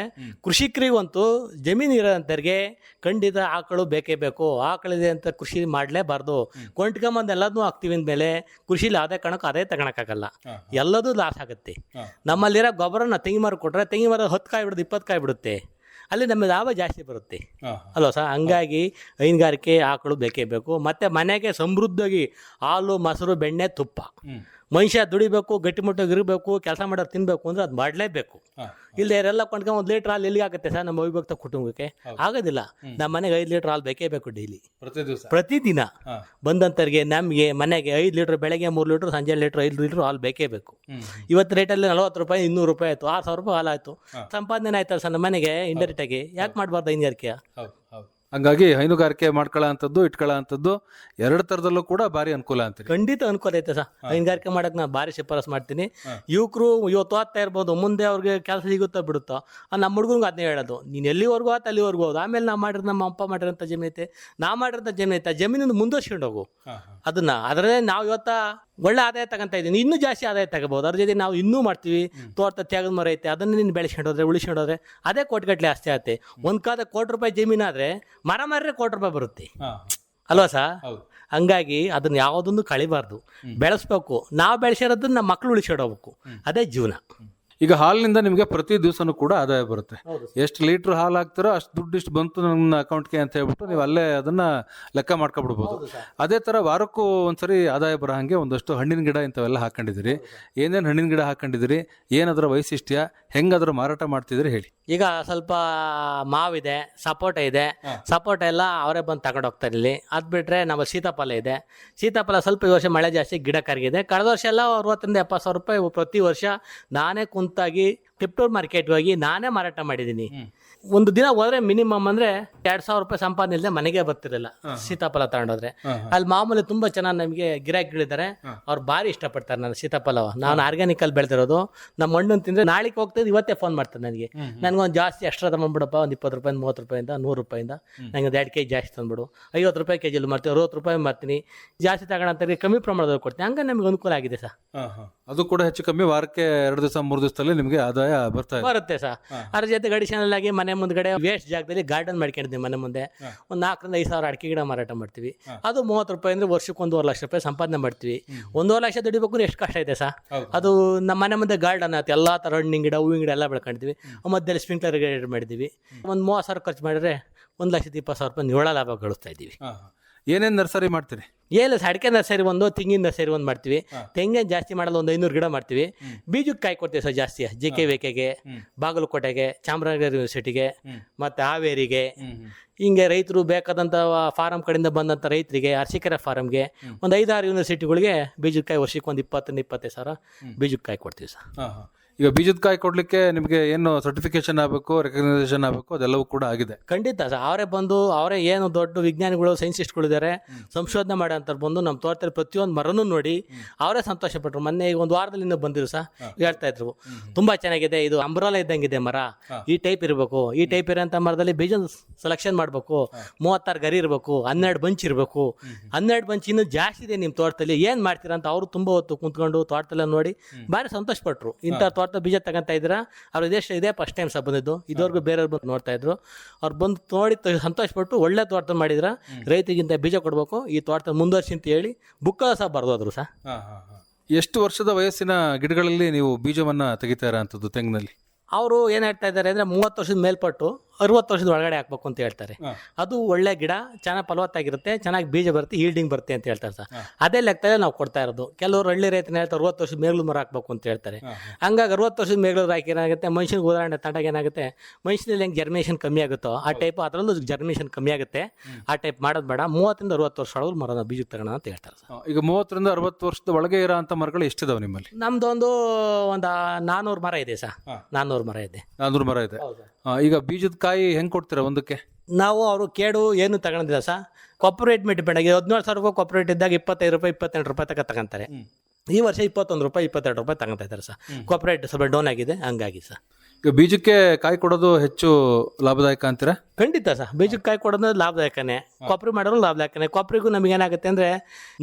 ಕೃಷಿಕರಿಗಂತೂ ಜಮೀನು ಇರೋಂಥವ್ರಿಗೆ ಖಂಡಿತ ಆಕಳು ಬೇಕೇ ಬೇಕು. ಆಕಳಿದೆ ಅಂತ ಕೃಷಿ ಮಾಡಲೇಬಾರ್ದು. ಕೊಂಡ್ಕೊಂಬಂದು ಎಲ್ಲದನ್ನೂ ಹಾಕ್ತೀವಿ ಅಂದಮೇಲೆ ಕೃಷಿಲಿ ಅದೇ ಕಣಕ್ಕೆ ಅದೇ ತಗೊಳಕ್ಕಾಗಲ್ಲ. ಎಲ್ಲದೂ ಲಾಸ್ ಆಗುತ್ತೆ. ನಮ್ಮಲ್ಲಿರೋ ಗೊಬ್ಬರನ ತೆಂಗಿ ಮರ ಕೊಟ್ಟರೆ ತೆಂಗಿ ಮರ ಹತ್ತು ಕಾಯಿ ಬಿಡುತ್ತೆ ಇಪ್ಪತ್ತು ಕಾಯಿ ಬಿಡುತ್ತೆ. ಅಲ್ಲಿ ನಮ್ಮ ಲಾಭ ಜಾಸ್ತಿ ಬರುತ್ತೆ. ಅಲ್ವಾ ಸರ್? ಹಂಗಾಗಿ ಹೈನುಗಾರಿಕೆ ಆಕಳು ಬೇಕೇ ಬೇಕು. ಮತ್ತು ಮನೆಗೆ ಸಮೃದ್ಧವಾಗಿ ಹಾಲು ಮೊಸರು ಬೆಣ್ಣೆ ತುಪ್ಪ. ಮನುಷ್ಯ ದುಡಿಬೇಕು ಗಟ್ಟಿಮುಟ್ಟಾಗಿ ಇರಬೇಕು ಕೆಲಸ ಮಾಡೋದು ತಿನ್ನಬೇಕು ಅಂದ್ರೆ ಅದು ಮಾಡಲೇಬೇಕು. ಇಲ್ಲ ಎಲ್ಲ ಕೊಂಡ್ಕೊಂಡು ಒಂದು ಲೀಟ್ರ್ ಹಾಲು ಎಲ್ಲಿಗೆ ಆಗುತ್ತೆ ಸರ್ ನಮ್ಮ ಅವಿಭಕ್ತ ಕುಟುಂಬಕ್ಕೆ? ಆಗೋದಿಲ್ಲ. ನಮ್ಮ ಮನೆಗೆ ಐದು ಲೀಟ್ರ್ ಹಾಲು ಬೇಕೇ ಬೇಕು ಡೈಲಿ. ಪ್ರತಿ ದಿವಸ? ಪ್ರತಿದಿನ. ಬಂದಂಥವ್ರಿಗೆ ನಮಗೆ ಮನೆಗೆ ಐದು ಲೀಟ್ರ್ ಬೆಳಗ್ಗೆ ಮೂರು ಲೀಟ್ರ್ ಸಂಜೆ ಲೀಟ್ರ್ ಐದು ಲೀಟ್ರ್ ಹಾಲು ಬೇಕೇ ಬೇಕು. ಇವತ್ತು ರೇಟಲ್ಲಿ ನಲವತ್ತು ರೂಪಾಯಿ ಇನ್ನೂರು ರೂಪಾಯಿ ಆಯಿತು ಆರು ಸಾವಿರ ರೂಪಾಯಿ ಹಾಲು ಆಯಿತು. ಸಂಪಾದನೆ ಆಯ್ತಲ್ಲ ಸರ್ ನಮ್ಮ ಮನೆಗೆ ಇಂಡೈರೆಕ್ಟಾಗಿ ಯಾಕೆ ಮಾಡಬಾರ್ದು ಹೈನುಗಾರಿಕೆ ಹಂಗಾಗಿ ಹೈನುಗಾರಿಕೆ ಮಾಡ್ಕೊಳ್ಳೋ ಅಂಥದ್ದು ಇಟ್ಕೊಳ್ಳೋ ಅಂಥದ್ದು ಎರಡು ಥರದಲ್ಲೂ ಕೂಡ ಭಾರಿ ಅನುಕೂಲ ಅಂತೀರಿ. ಖಂಡಿತ ಅನುಕೂಲ ಐತೆ ಸರ್. ಹೈನುಗಾರಿಕೆ ಮಾಡಕ್ಕೆ ನಾನು ಭಾರಿ ಶಿಫಾರಸ್ ಮಾಡ್ತೀನಿ. ಯುವಕರು ಇವತ್ತು ಓದ್ತಾ ಇರ್ಬೋದು ಮುಂದೆ ಅವ್ರಿಗೆ ಕೆಲಸ ಸಿಗುತ್ತೋ ಬಿಡುತ್ತೋ ಆ ನಮ್ಮ ಹುಡುಗನಿಗೆ ಅದನ್ನೇ ಹೇಳೋದು. ನೀನು ಎಲ್ಲಿವರೆಗೂ ಆತ ಅಲ್ಲಿವರೆಗೂ ಹೋದು ಆಮೇಲೆ ನಾವು ಮಾಡಿರೋ ನಮ್ಮ ಅಪ್ಪ ಮಾಡಿರೋಂಥ ಜಮೀನು ಐತೆ ನಾ ಮಾಡಿರೋಂಥ ಜಮೀನು ಐತೆ ಆ ಜಮೀನನ್ನು ಮುಂದುವರ್ಸ್ಕೊಂಡು ಹೋಗು. ಅದನ್ನ ಅದರಲ್ಲೇ ನಾವು ಇವತ್ತ ಒಳ್ಳೆ ಆದಾಯ ತಗೊಂತ ಇದ್ದೀನಿ. ಇನ್ನೂ ಜಾಸ್ತಿ ಆದಾಯ ತಗೋಬೋದು. ಅದ್ರ ಜೊತೆ ನಾವು ಇನ್ನೂ ಮಾಡ್ತೀವಿ. ತೋಟ ತ್ಯಾಗದ ಮರ ಐತೆ. ಅದನ್ನ ನೀನು ಬೆಳೆಸ್ಕೊಂಡೋದ್ರೆ ಹೋದ್ರೆ ಉಳಿಸ್ಕೊಂಡು ಹೋದ್ರೆ ಅದೇ ಕೋಟಿಗಟ್ಟಲೆ ಆಸ್ತಿ ಆಗುತ್ತೆ. ಒಂದು ಕಾದ ಕೋಟಿ ರೂಪಾಯಿ ಜಮೀನಾದ್ರೆ ಮರ ಮಾರ್ರೆ ಕೋಟಿ ರೂಪಾಯಿ ಬರುತ್ತೆ. ಅಲ್ವಾ ಸಾ. ಹಂಗಾಗಿ ಅದನ್ನ ಯಾವುದನ್ನು ಕಳಿಬಾರ್ದು. ಬೆಳೆಸ್ಬೇಕು. ನಾವು ಬೆಳೆಸಿರೋದನ್ನ ನಮ್ಮ ಮಕ್ಕಳು ಉಳಿಸ್ಕೊಂಡು ಅದೇ ಜೀವನ. ಈಗ ಹಾಲಿನಿಂದ ನಿಮಗೆ ಪ್ರತಿ ದಿವಸನೂ ಕೂಡ ಆದಾಯ ಬರುತ್ತೆ. ಎಷ್ಟು ಲೀಟ್ರ್ ಹಾಲು ಹಾಕ್ತಾರೋ ಅಷ್ಟು ದುಡ್ಡು ಇಷ್ಟು ಬಂತು ನನ್ನ ಅಕೌಂಟ್ಗೆ ಅಂತ ಹೇಳ್ಬಿಟ್ಟು ನೀವು ಅಲ್ಲೇ ಅದನ್ನು ಲೆಕ್ಕ ಮಾಡ್ಕೊಬಿಡ್ಬೋದು. ಅದೇ ಥರ ವಾರಕ್ಕೂ ಒಂದ್ಸರಿ ಆದಾಯ ಬರೋ ಹಾಗೆ ಒಂದಷ್ಟು ಹಣ್ಣಿನ ಗಿಡ ಇಂಥವೆಲ್ಲ ಹಾಕೊಂಡಿದ್ದೀರಿ. ಏನೇನು ಹಣ್ಣಿನ ಗಿಡ ಹಾಕೊಂಡಿದ್ದೀರಿ? ಏನದರ ವೈಶಿಷ್ಟ್ಯ? ಹೆಂಗೆ ಅದರ ಮಾರಾಟ ಮಾಡ್ತಿದ್ದೀರಿ ಹೇಳಿ. ಈಗ ಸ್ವಲ್ಪ ಮಾವಿದೆ ಸಪೋಟ ಇದೆ. ಸಪೋಟ ಎಲ್ಲ ಅವರೇ ಬಂದು ತಗೊಂಡು ಹೋಗ್ತಾರೆ ಇಲ್ಲಿ ಅದು ಬಿಟ್ಟರೆ ನಮ್ಮ ಸೀತಾಫಲ ಇದೆ. ಸೀತಾಫಲ ಸ್ವಲ್ಪ ಈ ವರ್ಷ ಮಳೆ ಜಾಸ್ತಿ ಗಿಡ ಕರಗಿದೆ. ಕಳೆದ ವರ್ಷ ಎಲ್ಲ ಅರವತ್ತರಿಂದ ಎಪ್ಪತ್ತು ಸಾವಿರ ರೂಪಾಯಿ ಪ್ರತಿ ವರ್ಷ ನಾನೇ contar ಟಿಪ್ಟೂರ್ ಮಾರ್ಕೆಟ್ ಹೋಗಿ ನಾನೇ ಮಾರಾಟ ಮಾಡಿದ್ದೀನಿ. ಒಂದು ದಿನ ಹೋದ್ರೆ ಮಿನಿಮಮ್ ಅಂದ್ರೆ ಎರಡ್ ಸಾವಿರ ರೂಪಾಯಿ ಸಂಪಾದನೆ ಇಲ್ಲದೆ ಮನೆಗೆ ಬರ್ತಿರಲಿಲ್ಲ ಸೀತಾಫಲ ತಗೊಂಡೋದ್ರೆ. ಅಲ್ಲಿ ಮಾಮೂಲಿ ತುಂಬಾ ಚೆನ್ನಾಗಿ ನಮಗೆ ಗಿರಾಕಿಗಳಿದ್ದಾರೆ ಅವ್ರು ಭಾರಿ ಇಷ್ಟಪಡ್ತಾರೆ ನನ್ನ ಸೀತಾಫಲ ನಾನು ಆರ್ಗ್ಯಾನಿಕ್ ಅಲ್ಲಿ ಬೆಳೆದಿರೋದು. ನಮ್ಮ ಹಣ್ಣು ತಿಂದ್ರೆ ನಾಳೆಗೆ ಹೋಗ್ತಿದ್ದು ಇವತ್ತೇ ಫೋನ್ ಮಾಡ್ತಾರೆ ನನಗೆ. ನನಗೊಂದು ಜಾಸ್ತಿ ಎಕ್ಸ್ಟ್ರಾ ತಗೊಂಡ್ಬಿಡಪ್ಪ ಒಂದು ಇಪ್ಪತ್ತು ರೂಪಾಯಿ ಮೂವತ್ತು ರೂಪಾಯಿಂದ ನೂರು ರೂಪಾಯಿಂದ. ನಂಗೆ ಒಂದು ಎರಡು ಕೆ ಜಿ ಜಾಸ್ತಿ ತಂದ್ಬಿಡು. ಐವತ್ತು ರೂಪಾಯಿ ಕೆ ಜಿಲಿ ಮಾಡ್ತೀವಿ ಅರವತ್ತು ರೂಪಾಯಿ ಮಾಡ್ತೀನಿ ಜಾಸ್ತಿ ತಗೊಳಂತ ಕಮ್ಮಿ ಪ್ರಮಾಣದಲ್ಲಿ ಕೊಡ್ತೀನಿ. ಹಂಗ ನಮಗೆ ಅನುಕೂಲ ಆಗಿದೆ ಸರ್. ಅದು ಕೂಡ ಹೆಚ್ಚು ಕಮ್ಮಿ ವಾರಕ್ಕೆ ಎರಡು ದಿವಸ ಮೂರು ದಿವಸದಲ್ಲಿ ನಿಮಗೆ ಆದಾಯ ಬರ್ತಾ ಇದೆ. ಬರುತ್ತೆ ಸರ್. ಅದ್ರ ಜೊತೆ ಅಡಿಷನಲ್ ಆಗಿ ಮನೆ ಮುಂದ್ಗಡೆ ವೇಸ್ಟ್ ಜಾಗದಲ್ಲಿ ಗಾರ್ಡನ್ ಮಾಡ್ಕೊಂಡಿದ್ದೀವಿ ಮನೆ ಮುಂದೆ. ಒಂದು ನಾಲ್ಕರಿಂದ ಐದು ಸಾವಿರ ಅಡಿಕೆ ಗಿಡ ಮಾರಾಟ ಮಾಡ್ತೀವಿ. ಅದು ಮೂವತ್ತು ರೂಪಾಯಿ ಅಂದ್ರೆ ವರ್ಷಕ್ಕೆ ಒಂದೂವರೆ ಲಕ್ಷ ರೂಪಾಯಿ ಸಂಪಾದನೆ ಮಾಡ್ತೀವಿ. ಒಂದೂವರೆ ಲಕ್ಷ ದುಡಿಬೇಕು ಎಷ್ಟು ಕಷ್ಟ ಇದೆ ಸರ್? ಅದು ನಮ್ಮ ಮನೆ ಮುಂದೆ ಗಾರ್ಡನ್ ಆಯ್ತು ಎಲ್ಲ ಥರ ಹಣ್ಣಿನ ಗಿಡ ಹೂವಿನ ಗಿಡ ಎಲ್ಲ ಬೆಳ್ಕೊಂಡಿದ್ವಿ. ಮಧ್ಯದಲ್ಲಿ ಸ್ಪ್ರಿಂಕ್ಲರ್ ಗಿಡ ಮಾಡಿದ್ವಿ. ಒಂದು ಮೂವತ್ತು ಸಾವಿರ ಖರ್ಚು ಮಾಡಿದ್ರೆ ಒಂದು ಲಕ್ಷದ ಇಪ್ಪತ್ತು ಸಾವಿರ ರೂಪಾಯಿ ನಿವ್ವಳ ಲಾಭ ಗಳಿಸ್ತಾ ಇದ್ದೀವಿ. ಏನೇನು ನರ್ಸರಿ ಮಾಡ್ತೀರಿ? ಏನಿಲ್ಲ ಅಡಿಕೆ ನರ್ಸರಿ ಒಂದು ತೆಂಗಿನ ನರ್ಸರಿ ಒಂದು ಮಾಡ್ತೀವಿ. ತೆಂಗಿನ ಜಾಸ್ತಿ ಮಾಡಲ್ಲ ಒಂದು ಐನೂರು ಗಿಡ ಮಾಡ್ತೀವಿ. ಬೀಜಕ್ಕೆ ಕಾಯಿ ಕೊಡ್ತೀವಿ ಸರ್ ಜಾಸ್ತಿ. ಜಿ ಕೆ ವೇಕೆಗೆ. ಬಾಗಲಕೋಟೆಗೆ ಚಾಮರಾಜನಗರ ಯೂನಿವರ್ಸಿಟಿಗೆ. ಮತ್ತು ಹಾವೇರಿಗೆ. ಹಿಂಗೆ ರೈತರು ಬೇಕಾದಂಥ ಫಾರಂ ಕಡೆಯಿಂದ ಬಂದಂಥ ರೈತರಿಗೆ ಅರ್ಸಿಕೆರೆ ಫಾರಮ್ಗೆ. ಒಂದು ಐದಾರು ಯೂನಿವರ್ಸಿಟಿಗಳಿಗೆ ಬೀಜಕ್ಕಾಯಿ ವರ್ಷಕ್ಕೆ ಒಂದು ಇಪ್ಪತ್ತರಿಂದ ಇಪ್ಪತ್ತೈದು ಸಾವಿರ ಬೀಜಕ್ಕೆ ಬೀಜಕ್ಕಾಯಿ ಕೊಡ್ತೀವಿ ಸರ್. ಈಗ ಬೀಜದ ಕಾಯಿ ಕೊಡ್ಲಿಕ್ಕೆ ನಿಮಗೆ ಏನು ಸರ್ಟಿಫಿಕೇಶನ್ ಆಗಬೇಕು ರೆಕಗ್ನೈಸೇಷನ್ ಆಗಬೇಕು ಅದೆಲ್ಲವೂ ಕೂಡ ಆಗಿದೆ. ಖಂಡಿತ ಸರ್. ಅವರೇ ಬಂದು ಅವರೇ ಏನು ದೊಡ್ಡ ವಿಜ್ಞಾನಿಗಳು ಸೈನ್ಸಿಸ್ಟ್ಗಳಿದ್ದಾರೆ ಸಂಶೋಧನೆ ಮಾಡಿ ಅಂತ ಬಂದು ನಮ್ಮ ತೋಟದಲ್ಲಿ ಪ್ರತಿಯೊಂದು ಮರನೂ ನೋಡಿ ಅವರೇ ಸಂತೋಷಪಟ್ಟರು ಮೊನ್ನೆ ಈಗ ಒಂದು ವಾರದಲ್ಲಿ ಇನ್ನೂ ಬಂದಿರು ಸರ್. ಹೇಳ್ತಾ ಇದ್ರು. ತುಂಬ ಚೆನ್ನಾಗಿದೆ ಇದು ಅಂಬ್ರಾಲ ಇದ್ದಂಗಿದೆ ಮರ. ಈ ಟೈಪ್ ಇರಬೇಕು. ಈ ಟೈಪ್ ಇರೋಂಥ ಮರದಲ್ಲಿ ಬೀಜ ಸೆಲೆಕ್ಷನ್ ಮಾಡಬೇಕು. ಮೂವತ್ತಾರು ಗರಿ ಇರಬೇಕು ಹನ್ನೆರಡು ಬಂಚ್ ಇರಬೇಕು. ಹನ್ನೆರಡು ಬಂಚ್ ಇನ್ನೂ ಜಾಸ್ತಿ ಇದೆ ನಿಮ್ಮ ತೋಟದಲ್ಲಿ. ಏನು ಮಾಡ್ತೀರಾ ಅಂತ ಅವರು ತುಂಬ ಹೊತ್ತು ಕುಂತ್ಕೊಂಡು ತೋಟದಲ್ಲ ನೋಡಿ ಭಾರಿ ಸಂತೋಷಪಟ್ಟರು ಇಂಥ ತೋಟದ ಬೀಜ ತಗೊಂತ ಇದ್ದೀರಾ? ಅವ್ರ ಇದೇ ಇದೇ ಫಸ್ಟ್ ಟೈಮ್ ಸಹ ಬಂದಿದ್ದು. ಇದುವರೆಗೂ ಬೇರೆಯವ್ರು ಬಂದು ನೋಡ್ತಾ ಇದ್ರು. ಅವ್ರು ಬಂದು ನೋಡಿ ಸಂತೋಷಪಟ್ಟು ಒಳ್ಳೆ ತೋಟ ಮಾಡಿದ್ರ? ರೈತಿಗಿಂತ ಬೀಜ ಕೊಡಬೇಕು ಈ ತೋಟದ ಮುಂದುವರ್ಸಿ ಅಂತ ಹೇಳಿ ಬುಕ್ಕ ಸಹ ಬರ್ದೋದ್ರು ಸಹ. ಎಷ್ಟು ವರ್ಷದ ವಯಸ್ಸಿನ ಗಿಡಗಳಲ್ಲಿ ನೀವು ಬೀಜವನ್ನ ತೆಗಿತಾ ಇರೋಂಥದ್ದು ತೆಂಗಿನಲ್ಲಿ? ಅವರು ಏನು ಹೇಳ್ತಾ ಇದ್ದಾರೆ ಅಂದರೆ ಮೂವತ್ತು ವರ್ಷದ ಮೇಲ್ಪಟ್ಟು ಅರುವತ್ತು ವರ್ಷದ ಒಳಗಡೆ ಹಾಕ್ಬೇಕು ಅಂತ ಹೇಳ್ತಾರೆ. ಅದು ಒಳ್ಳೆ ಗಿಡ ಚೆನ್ನಾಗಿ ಫಲವತ್ತಾಗಿರುತ್ತೆ ಚೆನ್ನಾಗಿ ಬೀಜ ಬರುತ್ತೆ ಈಲ್ಡಿಂಗ್ ಬರುತ್ತೆ ಅಂತ ಹೇಳ್ತಾರೆ ಸರ್. ಅದೇ ಲೆಕ್ಕದಲ್ಲಿ ನಾವು ಕೊಡ್ತಾ ಇರೋದು. ಕೆಲವರು ಹಳ್ಳಿ ರೈತನ ಹೇಳ್ತಾರೆ ಅರವತ್ತು ವರ್ಷದ ಮೇಗ್ಲು ಮರ ಹಾಕ್ಬೇಕು ಅಂತ ಹೇಳ್ತಾರೆ. ಹಂಗಾಗಿ ಅರವತ್ತು ವರ್ಷದ ಮೇಗ್ಲು ಹಾಕಿ ಏನಾಗುತ್ತೆ ಮನುಷ್ಯನಿಗೆ ಉದಾಹರಣೆ ತಂಡಾಗ ಏನಾಗುತ್ತೆ ಮನುಷ್ಯನಲ್ಲಿ ಹೆಂಗೆ ಜರ್ಮಿನೇಷನ್ ಕಮ್ಮಿ ಆಗುತ್ತೋ ಆ ಟೈಪ್ ಅದರಲ್ಲೂ ಜರ್ಮಿನೇಷನ್ ಕಮ್ಮಿ ಆಗುತ್ತೆ. ಆ ಟೈಪ್ ಮಾಡೋದು ಬೇಡ. ಮೂವತ್ತರಿಂದ ಅರವತ್ತು ವರ್ಷ ಒಳಗೆ ಮರನ ಬೀಜ ತಗೋಣ ಅಂತ ಹೇಳ್ತಾರೆ ಸರ್. ಈಗ ಮೂವತ್ತರಿಂದ ಅರವತ್ತು ವರ್ಷದ ಒಳಗೆ ಇರೋಂಥ ಮರಗಳು ಎಷ್ಟಿದಾವೆ ನಿಮ್ಮಲ್ಲಿ? ನಮ್ದೊಂದು ಒಂದು ನಾನ್ನೂರು ಮರ ಇದೆ ಸರ್. ನಾನ್ನೂರು ಮರ ಇದೆ. ನಾನ್ನೂರು ಮರ ಇದೆ. ಈಗ ಬೀಜದ ಕಾಯಿ ಹೆಂಗ್ ಕೊಡ್ತೀರಾ ಒಂದಕ್ಕೆ? ನಾವು ಅವರು ಕೇಡು ಏನು ತಗೊಂಡಿಲ್ಲ ಸರ್ ಕಾಪರೇಟ್ ಮೇಲೆ ಡಿಪೆಂಡ್ ಆಗಿದೆ. ಹದಿನೇಳು ಸಾವಿರ ರೂಪಾಯಿ ಕಾಪರೇಟ್ ಇದ್ದಾಗ ಇಪ್ಪತ್ತೈದು ರೂಪಾಯಿ ಇಪ್ಪತ್ತೆಂಟು ರೂಪಾಯಿ ತಗ ತಗೊಂತಾರೆ. ಈ ವರ್ಷ ಇಪ್ಪತ್ತೊಂದು ರೂಪಾಯಿ ಇಪ್ಪತ್ತೆರಡು ರೂಪಾಯಿ ತಗೊಂತಾ ಇದ್ದಾರೆ ಸರ್ ಕಾಪರೇಟ್ ಸ್ವಲ್ಪ ಡೌನ್ ಆಗಿದೆ ಹಂಗಾಗಿ ಸರ್ ಈಗ ಬೀಜಕ್ಕೆ ಕಾಯಿ ಕೊಡೋದು ಹೆಚ್ಚು ಲಾಭದಾಯಕ ಅಂತೀರಾ? ಖಂಡಿತ ಸರ್ ಬೀಜಕ್ಕೆ ಕಾಯಿ ಕೊಡೋದು ಲಾಭದಾಯಕನೇ. ಕೊಬ್ಬರಿ ಮಾಡೋರು ಲಾಭದಾಯಕನೇ. ಕೊಬ್ಬರಿಗೂ ನಮಗೇನಾಗುತ್ತೆ ಅಂದರೆ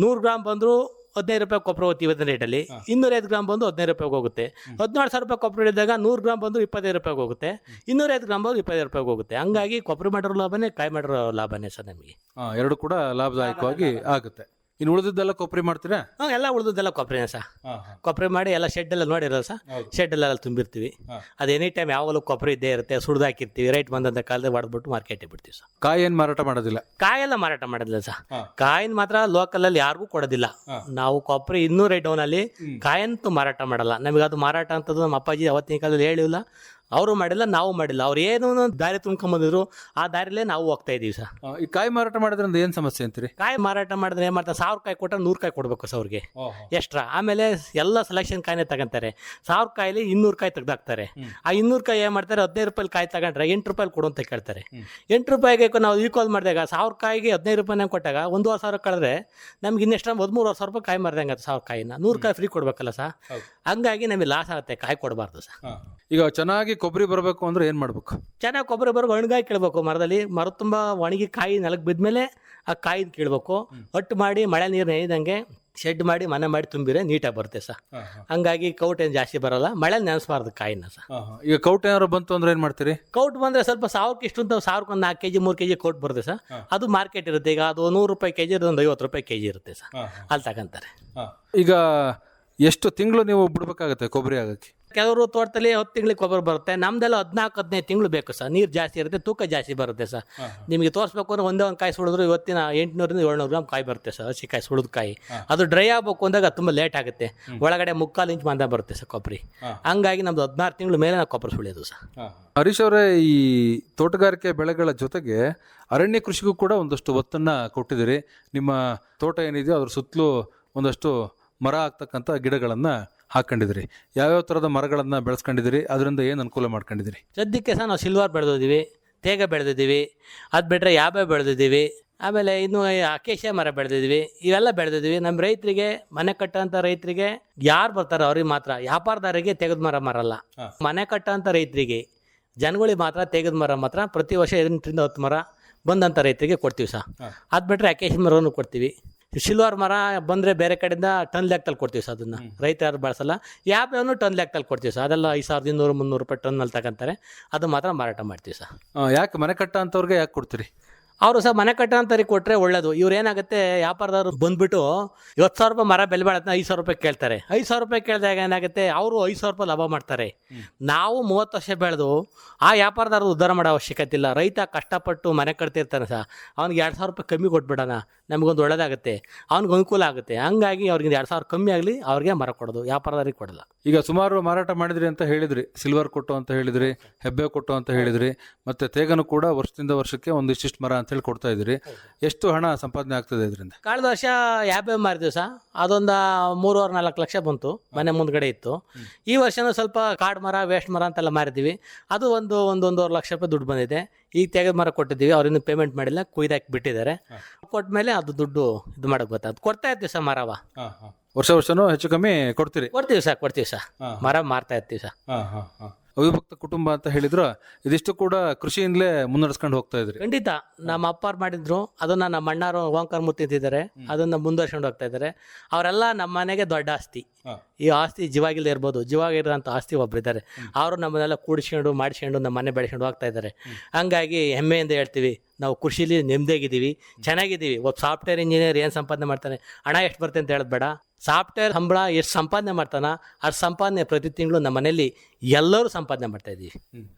ನೂರು ಗ್ರಾಮ್ ಬಂದರೂ ಹದಿನೈದು ರೂಪಾಯಿ ಕೊಪ್ಪರ ಹೋಗುತ್ತೆ ಇವತ್ತಿನ ರೇಟಲ್ಲಿ ಇನ್ನೂರೈದು ಗ್ರಾಮ್ ಬಂದು ಹದಿನೈದು ರೂಪಾಯಿಗೆ ಹೋಗುತ್ತೆ. ಹದಿನೇಳು ಸಾವಿರ ರೂಪಾಯಿ ಕೊಬ್ಬರಿ ಇದ್ದಾಗ ನೂರು ಗ್ರಾಮ್ ಬಂದು ಇಪ್ಪತ್ತೈದು ರೂಪಾಯಿಗೆ ಹೋಗುತ್ತೆ. ಇನ್ನೂರೈದು ಗ್ರಾಮ್ ಬಂದು ಇಪ್ಪತ್ತೈದು ರೂಪಾಯಿಗೆ ಹೋಗುತ್ತೆ. ಹಂಗಾಗಿ ಕೊಬ್ಬರಿ ಮಾಡಿರೋ ಲಾಭನೇ ಕಾಯಿ ಮಾಡಿರೋ ಲಾಭನೇ ಸರ್ ನಮಗೆ. ಆ, ಎರಡು ಕೂಡ ಲಾಭದಾಯಕವಾಗಿ ಆಗುತ್ತೆ. ಇನ್ನು ಉಳಿದಿದ್ದೆಲ್ಲ ಕೊಬ್ಬರಿ ಮಾಡ್ತೀರಾ? ಹಾಂ ಎಲ್ಲ ಉಳಿದದ್ದೆಲ್ಲ ಕೊಬ್ಬರಿನೇ ಸರ್ ಕೊಬ್ಬರಿ ಮಾಡಿ ಎಲ್ಲ ಶೆಡ್ ಎಲ್ಲ ನೋಡಿರಲ್ಲ ಸರ್ ಹೌದು. ಶೆಡ್ ಎಲ್ಲ ತುಂಬಿರ್ತೀವಿ. ಹಾ. ಅದು ಎನಿ ಟೈಮ್ ಯಾವಾಗಲೂ ಕೊಬ್ಬರಿ ಇದ್ದೇ ಇರುತ್ತೆ ಸುಡ್ದು ಹಾಕಿರ್ತೀವಿ. ರೈಟ್ ಬಂದಂಥ ಕಾಲದಲ್ಲಿ ಹೊಡೆದ್ಬಿಟ್ಟು ಮಾರ್ಕೆಟಿಗೆ ಬಿಡ್ತೀವಿ ಸರ್ ಕಾಯಿ ಏನು ಮಾರಾಟ ಮಾಡೋದಿಲ್ಲ? ಕಾಯೆಲ್ಲ ಮಾರಾಟ ಮಾಡೋದಿಲ್ಲ ಸರ್ ಹಾ. ಕಾಯಿನ ಮಾತ್ರ ಲೋಕಲಲ್ಲಿ ಯಾರಿಗೂ ಕೊಡೋದಿಲ್ಲ. ನಾವು ನಾವು ಇನ್ನೂ ರೈಟ್ ಡೌನಲ್ಲಿ. ಕಾಯಂತೂ ಮಾರಾಟ ಮಾಡಲ್ಲ. ನಮಗೆ ಅದು ಮಾರಾಟ ಅಂತದ್ದು ನಮ್ಮ ಅಪ್ಪಾಜಿ ಅವತ್ತಿನ ಕಾಲದಲ್ಲಿ ಹೇಳಿಲ್ಲ. ಅವರು ಮಾಡಿಲ್ಲ ನಾವು ಮಾಡಿಲ್ಲ. ಅವ್ರು ಏನು ದಾರಿ ತುಂಬ್ಕೊಂಬಂದಿದ್ರು ಆ ದಾರಿಲೇ ನಾವು ಹೋಗ್ತಾ ಇದೀವಿ ಸರ್. ಈ ಕಾಯಿ ಮಾರಾಟ ಮಾಡೋದ್ರಿಂದ ಏನು ಸಮಸ್ಯೆ ಅಂತೀರಿ? ಕಾಯಿ ಮಾರಾಟ ಮಾಡಿದ್ರೆ ಏನು ಮಾಡ್ತಾರೆ? ಸಾವಿರ ಕಾಯಿ ಕೊಟ್ಟರೆ ನೂರು ಕಾಯಿ ಕೊಡ್ಬೇಕು ಸರ್ ಅವ್ರಿಗೆ. ಎಕ್ಸ್ಟ್ರಾ. ಆಮೇಲೆ ಎಲ್ಲ ಸೆಲೆಕ್ಷನ್ ಕಾಯಿನೇ ತಗೊಂತಾರೆ. ಸಾವಿರ ಕಾಯಿಲಿ ಇನ್ನೂರು ಕಾಯಿ ತೆಗ್ದಾಕ್ತಾರೆ. ಆ ಇನ್ನೂರು ಕಾಯಿ ಏನು ಮಾಡ್ತಾರೆ? ಹದಿನೈದು ರೂಪಾಯಿ ಕಾಯಿ ತಗೊಂಡ್ರೆ ಎಂಟು ರೂಪಾಯಿ ಕೊಡು ಅಂತ ಕೇಳ್ತಾರೆ. ಎಂಟು ರೂಪಾಯಿಗೆ ನಾವು ಈಕ್ವಲ್ ಮಾಡಿದಾಗ ಸಾವಿರ ಕಾಯಿಗೆ ಹದಿನೈದು ರೂಪಾಯಿನ ಕೊಟ್ಟಾಗ ಒಂದೂವರೆ ಸಾವಿರ ಕಳೆದ್ರೆ ನಮ್ಗೆ ಇನ್ನೆಷ್ಟು ಹದಿಮೂರು ಸಾವಿರ ರೂಪಾಯಿ ಕಾಯಿ ಮಾರ್ದಂಗೆ ಅದು ಸಾವಿರ ಕಾಯಿನ. ನೂರು ಕಾಯಿ ಫ್ರೀ ಕೊಡ್ಬೇಕಲ್ಲ ಸರ್. ಹಂಗಾಗಿ ನಮಗೆ ಲಾಸ್ ಆಗುತ್ತೆ ಕಾಯಿ ಕೊಡಬಾರ್ದು ಸರ್. ಈಗ ಚೆನ್ನಾಗಿ ಕೊಬ್ಬರಿ ಬರಬೇಕು ಅಂದ್ರೆ ಏನು ಮಾಡಬೇಕು? ಚೆನ್ನಾಗಿ ಕೊಬ್ಬರಿ ಬರೋ ಒಣಗಾಯಿ ಕೀಳ್ಬೇಕು ಮರದಲ್ಲಿ. ಮರ ತುಂಬ ಒಣಗಿ ಕಾಯಿ ನೆಲಕ್ಕೆ ಬಿದ್ಮೇಲೆ ಆ ಕಾಯಿನ ಕೀಳ್ಬೇಕು. ಒಟ್ಟು ಮಾಡಿ ಮಳೆ ನೀರು ನೆನೆದಂಗೆ ಶೆಡ್ ಮಾಡಿ ಮನೆ ಮಾಡಿ ತುಂಬಿರೆ ನೀಟಾಗಿ ಬರುತ್ತೆ ಸರ್. ಹಂಗಾಗಿ ಕೌಟ್ ಏನು ಜಾಸ್ತಿ ಬರಲ್ಲ. ಮಳೆ ನೆನೆಸ್ಬಾರ್ದು ಕಾಯಿನ ಸರ್. ಈಗ ಕೌಟ್ ಏನಾದ್ರು ಬಂತು ಅಂದ್ರೆ ಏನು ಮಾಡ್ತೀರಿ? ಕೌಟ್ ಬಂದರೆ ಸ್ವಲ್ಪ ಸಾವಿರಕ್ಕೆ ಇಷ್ಟು ಅಂತ ಸಾವಿರಕ್ಕೆ ಒಂದು ನಾಲ್ಕು ಕೆ ಜಿ ಮೂರು ಕೆ ಜಿ ಕೌಟ್ ಬರುತ್ತೆ ಸರ್. ಅದು ಮಾರ್ಕೆಟ್ ಇರುತ್ತೆ. ಈಗ ಅದು ನೂರು ರೂಪಾಯಿ ಕೆ ಜಿ ಒಂದು ಐವತ್ತು ರೂಪಾಯಿ ಕೆ ಜಿ ಇರುತ್ತೆ ಸರ್. ಅಲ್ಲಿ ತಗೊಂತಾರೆ. ಈಗ ಎಷ್ಟು ತಿಂಗಳು ನೀವು ಬಿಡ್ಬೇಕಾಗತ್ತೆ ಕೊಬ್ಬರಿ ಆಗಕ್ಕೆ? ಕೆಲವರು ತೋಟದಲ್ಲಿ ಹತ್ತು ತಿಂಗಳಿಗೆ ಕೊಬ್ಬರಿ ಬರುತ್ತೆ. ನಮ್ದೆಲ್ಲ ಹದಿನಾಲ್ಕು ಹದಿನೈದು ತಿಂಗಳು ಬೇಕು ಸರ್. ನೀರು ಜಾಸ್ತಿ ಇರುತ್ತೆ ತೂಕ ಜಾಸ್ತಿ ಬರುತ್ತೆ ಸರ್. ನಿಮಗೆ ತೋರಿಸ್ಬೇಕು ಅಂದ್ರೆ ಒಂದೇ ಒಂದು ಕಾಯಿ ಸುಳಿದ್ರು ಇವತ್ತಿನ ಎಂಟುನೂರಿಂದ ಏಳ್ನೂರು ಗ್ರಾಮ್ ಕಾಯಿ ಬರುತ್ತೆ ಸರ್. ಹಸಿ ಕಾಯಿ ಸುಳಿದ ಕಾಯಿ. ಅದು ಡ್ರೈ ಆಗಬೇಕು ಅಂದಾಗ ತುಂಬ ಲೇಟ್ ಆಗುತ್ತೆ. ಒಳಗಡೆ ಮುಕ್ಕಾಲು ಇಂಚ್ ಮಂದ ಬರುತ್ತೆ ಸರ್ ಕೊಬ್ಬರಿ. ಹಂಗಾಗಿ ನಮ್ದು ಹದಿನಾರು ತಿಂಗಳು ಮೇಲೆ ನಾವು ಕೊಬ್ಬರಿ ಸುಳಿಯೋದು ಸರ್. ಹರೀಶ್ ಅವರೇ ಈ ತೋಟಗಾರಿಕೆ ಬೆಳೆಗಳ ಜೊತೆಗೆ ಅರಣ್ಯ ಕೃಷಿಗೂ ಕೂಡ ಒಂದಷ್ಟು ಒತ್ತನ್ನು ಕೊಟ್ಟಿದ್ದೀರಿ. ನಿಮ್ಮ ತೋಟ ಏನಿದೆಯೋ ಅದ್ರ ಸುತ್ತಲೂ ಒಂದಷ್ಟು ಮರ ಆಗ್ತಕ್ಕಂಥ ಗಿಡಗಳನ್ನು ಹಾಕೊಂಡಿದ್ದೀರಿ? ಯಾವ್ಯಾವ ಥರದ ಮರಗಳನ್ನು ಬೆಳೆಸ್ಕೊಂಡಿದ್ದೀರಿ? ಅದರಿಂದ ಏನು ಅನುಕೂಲ ಮಾಡ್ಕೊಂಡಿದ್ದೀರಿ? ಸದ್ಯಕ್ಕೆ ಸಹ ನಾವು ಸಿಲ್ವರ್ ಬೆಳೆದಿದ್ದೀವಿ ತೇಗ ಬೆಳೆದಿದ್ದೀವಿ ಅದು ಬಿಟ್ಟರೆ ಯಾಬೆ ಬೆಳೆದಿದ್ದೀವಿ ಆಮೇಲೆ ಇನ್ನು ಅಕೇಶ ಮರ ಬೆಳೆದಿದ್ದೀವಿ ಇವೆಲ್ಲ ಬೆಳೆದಿದ್ದೀವಿ. ನಮ್ಮ ರೈತರಿಗೆ ಮನೆ ಕಟ್ಟೋಂಥ ರೈತರಿಗೆ ಯಾರು ಬರ್ತಾರೆ ಅವ್ರಿಗೆ ಮಾತ್ರ ವ್ಯಾಪಾರದಾರರಿಗೆ ತೆಗೆದ ಮರ ಮರಲ್ಲ. ಮನೆ ಕಟ್ಟೋಂಥ ರೈತರಿಗೆ ಜನಗಳಿಗೆ ಮಾತ್ರ ತೆಗೆದ ಮರ ಮಾತ್ರ ಪ್ರತಿ ವರ್ಷ ಎಂಟರಿಂದ ಹತ್ತು ಮರ ಬಂದಂಥ ರೈತರಿಗೆ ಕೊಡ್ತೀವಿ ಸಹ. ಅದು ಬಿಟ್ಟರೆ ಅಕೇಶ ಮರವನ್ನು ಕೊಡ್ತೀವಿ. ಸಿಲ್ವರ್ ಮರ ಬಂದರೆ ಬೇರೆ ಕಡೆಯಿಂದ ಟನ್ ಲೆಕ್ಕದಲ್ಲಿ ಕೊಡ್ತೀವಿ ಸರ್ ಅದನ್ನು. ರೈತ ಯಾರು ಬಳಸಲ್ಲ. ಯಾವ್ಯಾವನು ಟನ್ ಲೆಕ್ಕದಲ್ಲಿ ಕೊಡ್ತೀವಿ ಸರ್ ಅದೆಲ್ಲ ಐದು ಸಾವಿರದ ಇನ್ನೂರು ಮುನ್ನೂರು ರೂಪಾಯಿ ಟನ್ನಲ್ಲಿ ತಗೊಂತಾರೆ. ಅದು ಮಾತ್ರ ಮಾರಾಟ ಮಾಡ್ತೀವಿ ಸರ್ ಯಾಕೆ ಮನೆ ಕಟ್ಟ ಅಂಥವ್ರಿಗೆ ಯಾಕೆ ಕೊಡ್ತೀರಿ? ಅವರು ಸಹ ಮನೆ ಕಟ್ಟೋಂಥವ್ರಿಗೆ ಕೊಟ್ಟರೆ ಒಳ್ಳೇದು. ಇವ್ರು ಏನಾಗುತ್ತೆ ವ್ಯಾಪಾರದವ್ರು ಬಂದ್ಬಿಟ್ಟು ಇವತ್ತು ಸಾವಿರ ರೂಪಾಯಿ ಮರ ಬೆಲೆ ಬಾಳತ್ನ ಐದು ಸಾವಿರ ರೂಪಾಯಿ ಕೇಳ್ತಾರೆ. ಐದು ಸಾವಿರ ರೂಪಾಯಿ ಕೇಳಿದಾಗ ಏನಾಗುತ್ತೆ ಅವರು ಐದು ಸಾವಿರ ರೂಪಾಯಿ ಲಾಭ ಮಾಡ್ತಾರೆ. ನಾವು ಮೂವತ್ತು ವರ್ಷ ಬೆಳೆದು ಆ ವ್ಯಾಪಾರದಾರರು ಉದ್ಧಾರ ಮಾಡೋ ಅವಶ್ಯಕತೆ ಇಲ್ಲ. ರೈತ ಕಷ್ಟಪಟ್ಟು ಮನೆ ಕಟ್ತಿರ್ತಾನೆ ಸಹ. ಅವ್ನಿಗೆ ಎರಡು ಸಾವಿರ ರೂಪಾಯಿ ಕಮ್ಮಿ ಕೊಟ್ಬಿಡೋಣ. ನಮಗೊಂದು ಒಳ್ಳೇದಾಗುತ್ತೆ. ಅವ್ನಿಗೆ ಅನುಕೂಲ ಆಗುತ್ತೆ. ಹಂಗಾಗಿ ಅವ್ರಿಗೆ ಎರಡು ಸಾವಿರ ಕಮ್ಮಿ ಆಗಲಿ ಅವ್ರಿಗೆ ಮರ ಕೊಡೋದು. ವ್ಯಾಪಾರದಾರಿಗೆ ಕೊಡಲ್ಲ. ಈಗ ಸುಮಾರು ಮಾರಾಟ ಮಾಡಿದ್ರಿ ಅಂತ ಹೇಳಿದ್ರಿ. ಸಿಲ್ವರ್ ಕೊಟ್ಟು ಅಂತ ಹೇಳಿದ್ರಿ ಹೆಬ್ಬೆ ಕೊಟ್ಟು ಅಂತ ಹೇಳಿದ್ರಿ. ಮತ್ತೆ ತೇಗನು ಕೂಡ ವರ್ಷದಿಂದ ವರ್ಷಕ್ಕೆ ಒಂದಿಷ್ಟಿಷ್ಟು ಮರ ಅಂತ ಹೇಳಿ ಕೊಡ್ತಾ ಇದ್ರಿ ಎಷ್ಟು ಹಣ ಸಂಪಾದನೆ ಆಗ್ತದೆ ಇದರಿಂದ? ಕಳೆದ ವರ್ಷ ಯಾಬೆ ಮಾರಿದ್ವಿ ಸಹ ಅದೊಂದು ಮೂರುವರೆ ನಾಲ್ಕು ಲಕ್ಷ ಬಂತು ಮನೆ ಮುಂದ್ಗಡೆ ಇತ್ತು. ಈ ವರ್ಷನೂ ಸ್ವಲ್ಪ ಕಾಡು ಮರ ವೇಸ್ಟ್ ಮರ ಅಂತೆಲ್ಲ ಮಾರಿದ್ವಿ ಅದು ಒಂದು ಒಂದು ಒಂದೂವರೆ ಲಕ್ಷ ರೂಪಾಯಿ ದುಡ್ಡು ಬಂದಿದೆ. ಈಗ ತೆಗೆದ ಮರ ಕೊಟ್ಟಿದ್ದೀವಿ ಅವ್ರಿನ್ನೂ ಪೇಮೆಂಟ್ ಮಾಡಿಲ್ಲ ಕುಯ್ದಾಕಿ ಬಿಟ್ಟಿದ್ದಾರೆ. ಕೊಟ್ಟ ಮೇಲೆ ಅದು ದುಡ್ಡು ಇದು ಮಾಡಕ್ಕೆ ಗೊತ್ತಾಗ್ತದೆ ಕೊಡ್ತಾ ಇರ್ತೀವಿ ಸರ್ ಮರವ. ವರ್ಷ ವರ್ಷನೂ ಹೆಚ್ಚು ಕಮ್ಮಿ ಕೊಡ್ತೀರಿ? ಕೊಡ್ತೀವಿ ಸರ್ ಕೊಡ್ತೀವಿ ಸರ್. ಹಾ. ಮರ ಮಾರ್ತಾ ಇರ್ತೀವಿ ಸರ್. ಅವಿಭಕ್ತ ಕುಟುಂಬ ಅಂತ ಹೇಳಿದ್ರು ಇದಿಷ್ಟು ಕೂಡ ಕೃಷಿಯಿಂದಲೇ ಮುನ್ನಡೆಸ್ಕೊಂಡು ಹೋಗ್ತಾ ಇದ್ರಿ. ಖಂಡಿತ. ನಮ್ಮ ಅಪ್ಪಾರು ಮಾಡಿದ್ರು ಅದನ್ನ ನಮ್ಮ ಅಣ್ಣಾರು ಓಂಕಾರ ಮುತ್ತಿದ್ದಾರೆ ತಿಂತಿದ್ದಾರೆ ಅದನ್ನ ಮುಂದುವರ್ಸ್ಕೊಂಡು ಹೋಗ್ತಾ ಇದ್ದಾರೆ. ಅವರೆಲ್ಲ ನಮ್ಮ ಮನೆಗೆ ದೊಡ್ಡ ಆಸ್ತಿ. ಈ ಆಸ್ತಿ ಜೀವಾಗಿಲ್ಲದೆ ಇರ್ಬೋದು. ಜೀವಾಗಿರೋಂಥ ಆಸ್ತಿ ಒಬ್ಬರಿದ್ದಾರೆ ಅವರು ನಮ್ಮನ್ನೆಲ್ಲ ಕೂಡಿಸ್ಕೊಂಡು ಮಾಡಿಸ್ಕೊಂಡು ನಮ್ಮ ಮನೆ ಬೆಳೆಸ್ಕೊಂಡು ಹೋಗ್ತಾ ಇದ್ದಾರೆ. ಹಂಗಾಗಿ ಹೆಮ್ಮೆಯಿಂದ ಹೇಳ್ತೀವಿ ನಾವು ಕೃಷಿಲಿ ನೆಮ್ಮದಿಯಾಗಿದ್ದೀವಿ ಚೆನ್ನಾಗಿದ್ದೀವಿ. ಒಬ್ಬ ಸಾಫ್ಟ್ವೇರ್ ಇಂಜಿನಿಯರ್ ಏನು ಸಂಪಾದನೆ ಮಾಡ್ತಾನೆ? ಹಣ ಎಷ್ಟು ಬರುತ್ತೆ ಅಂತ ಹೇಳೋದು ಬೇಡ. ಸಾಫ್ಟ್ವೇರ್ ಸಂಬಳ ಎಷ್ಟು ಸಂಪಾದನೆ ಮಾಡ್ತಾನ ಆ ಸಂಪಾದನೆ ಪ್ರತಿ ತಿಂಗಳು ನಮ್ಮ ಮನೇಲಿ ಎಲ್ಲರೂ ಸಂಪಾದನೆ ಮಾಡ್ತಾ ಇದ್ದೀವಿ.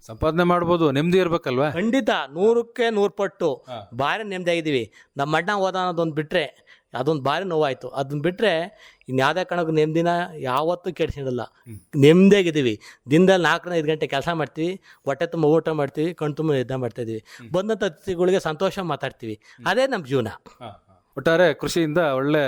ಸಂಪಾದನೆ ಮಾಡ್ಬೋದು. ನೆಮ್ಮದಿ ಇರಬೇಕಲ್ವಾ? ಖಂಡಿತ. ನೂರಕ್ಕೆ ನೂರು ಪಟ್ಟು. ಭಾರಿ ನೆಮ್ಮದಿಯಾಗಿದ್ದೀವಿ. ನಮ್ಮ ಅಣ್ಣ ಅನ್ನೋದೊಂದು ಬಿಟ್ಟರೆ ಅದೊಂದು ಭಾರಿ ನೋವಾಯಿತು. ಅದನ್ನ ಬಿಟ್ಟರೆ ಇನ್ಯಾವುದೇ ಕಾರಣಕ್ಕೂ ನೆಮ್ಮದಿನ ಯಾವತ್ತೂ ಕೆಡಿಸಿಡಲ್ಲ ನೆಮ್ಮದಿಯಾಗಿದ್ದೀವಿ. ದಿನದಲ್ಲಿ ನಾಲ್ಕರಿಂದ ಐದು ಗಂಟೆ ಕೆಲಸ ಮಾಡ್ತೀವಿ. ಹೊಟ್ಟೆ ತುಂಬ ಊಟ ಮಾಡ್ತೀವಿ. ಕಣ್ ತುಂಬ ನಿದ್ದೆ ಮಾಡ್ತಾ ಇದ್ದೀವಿ. ಬಂದಂಥ ಅತಿಥಿಗಳಿಗೆ ಸಂತೋಷ ಮಾತಾಡ್ತೀವಿ. ಅದೇ ನಮ್ಮ ಜೀವನ. ಒಟ್ಟಾರೆ ಕೃಷಿಯಿಂದ ಒಳ್ಳೆ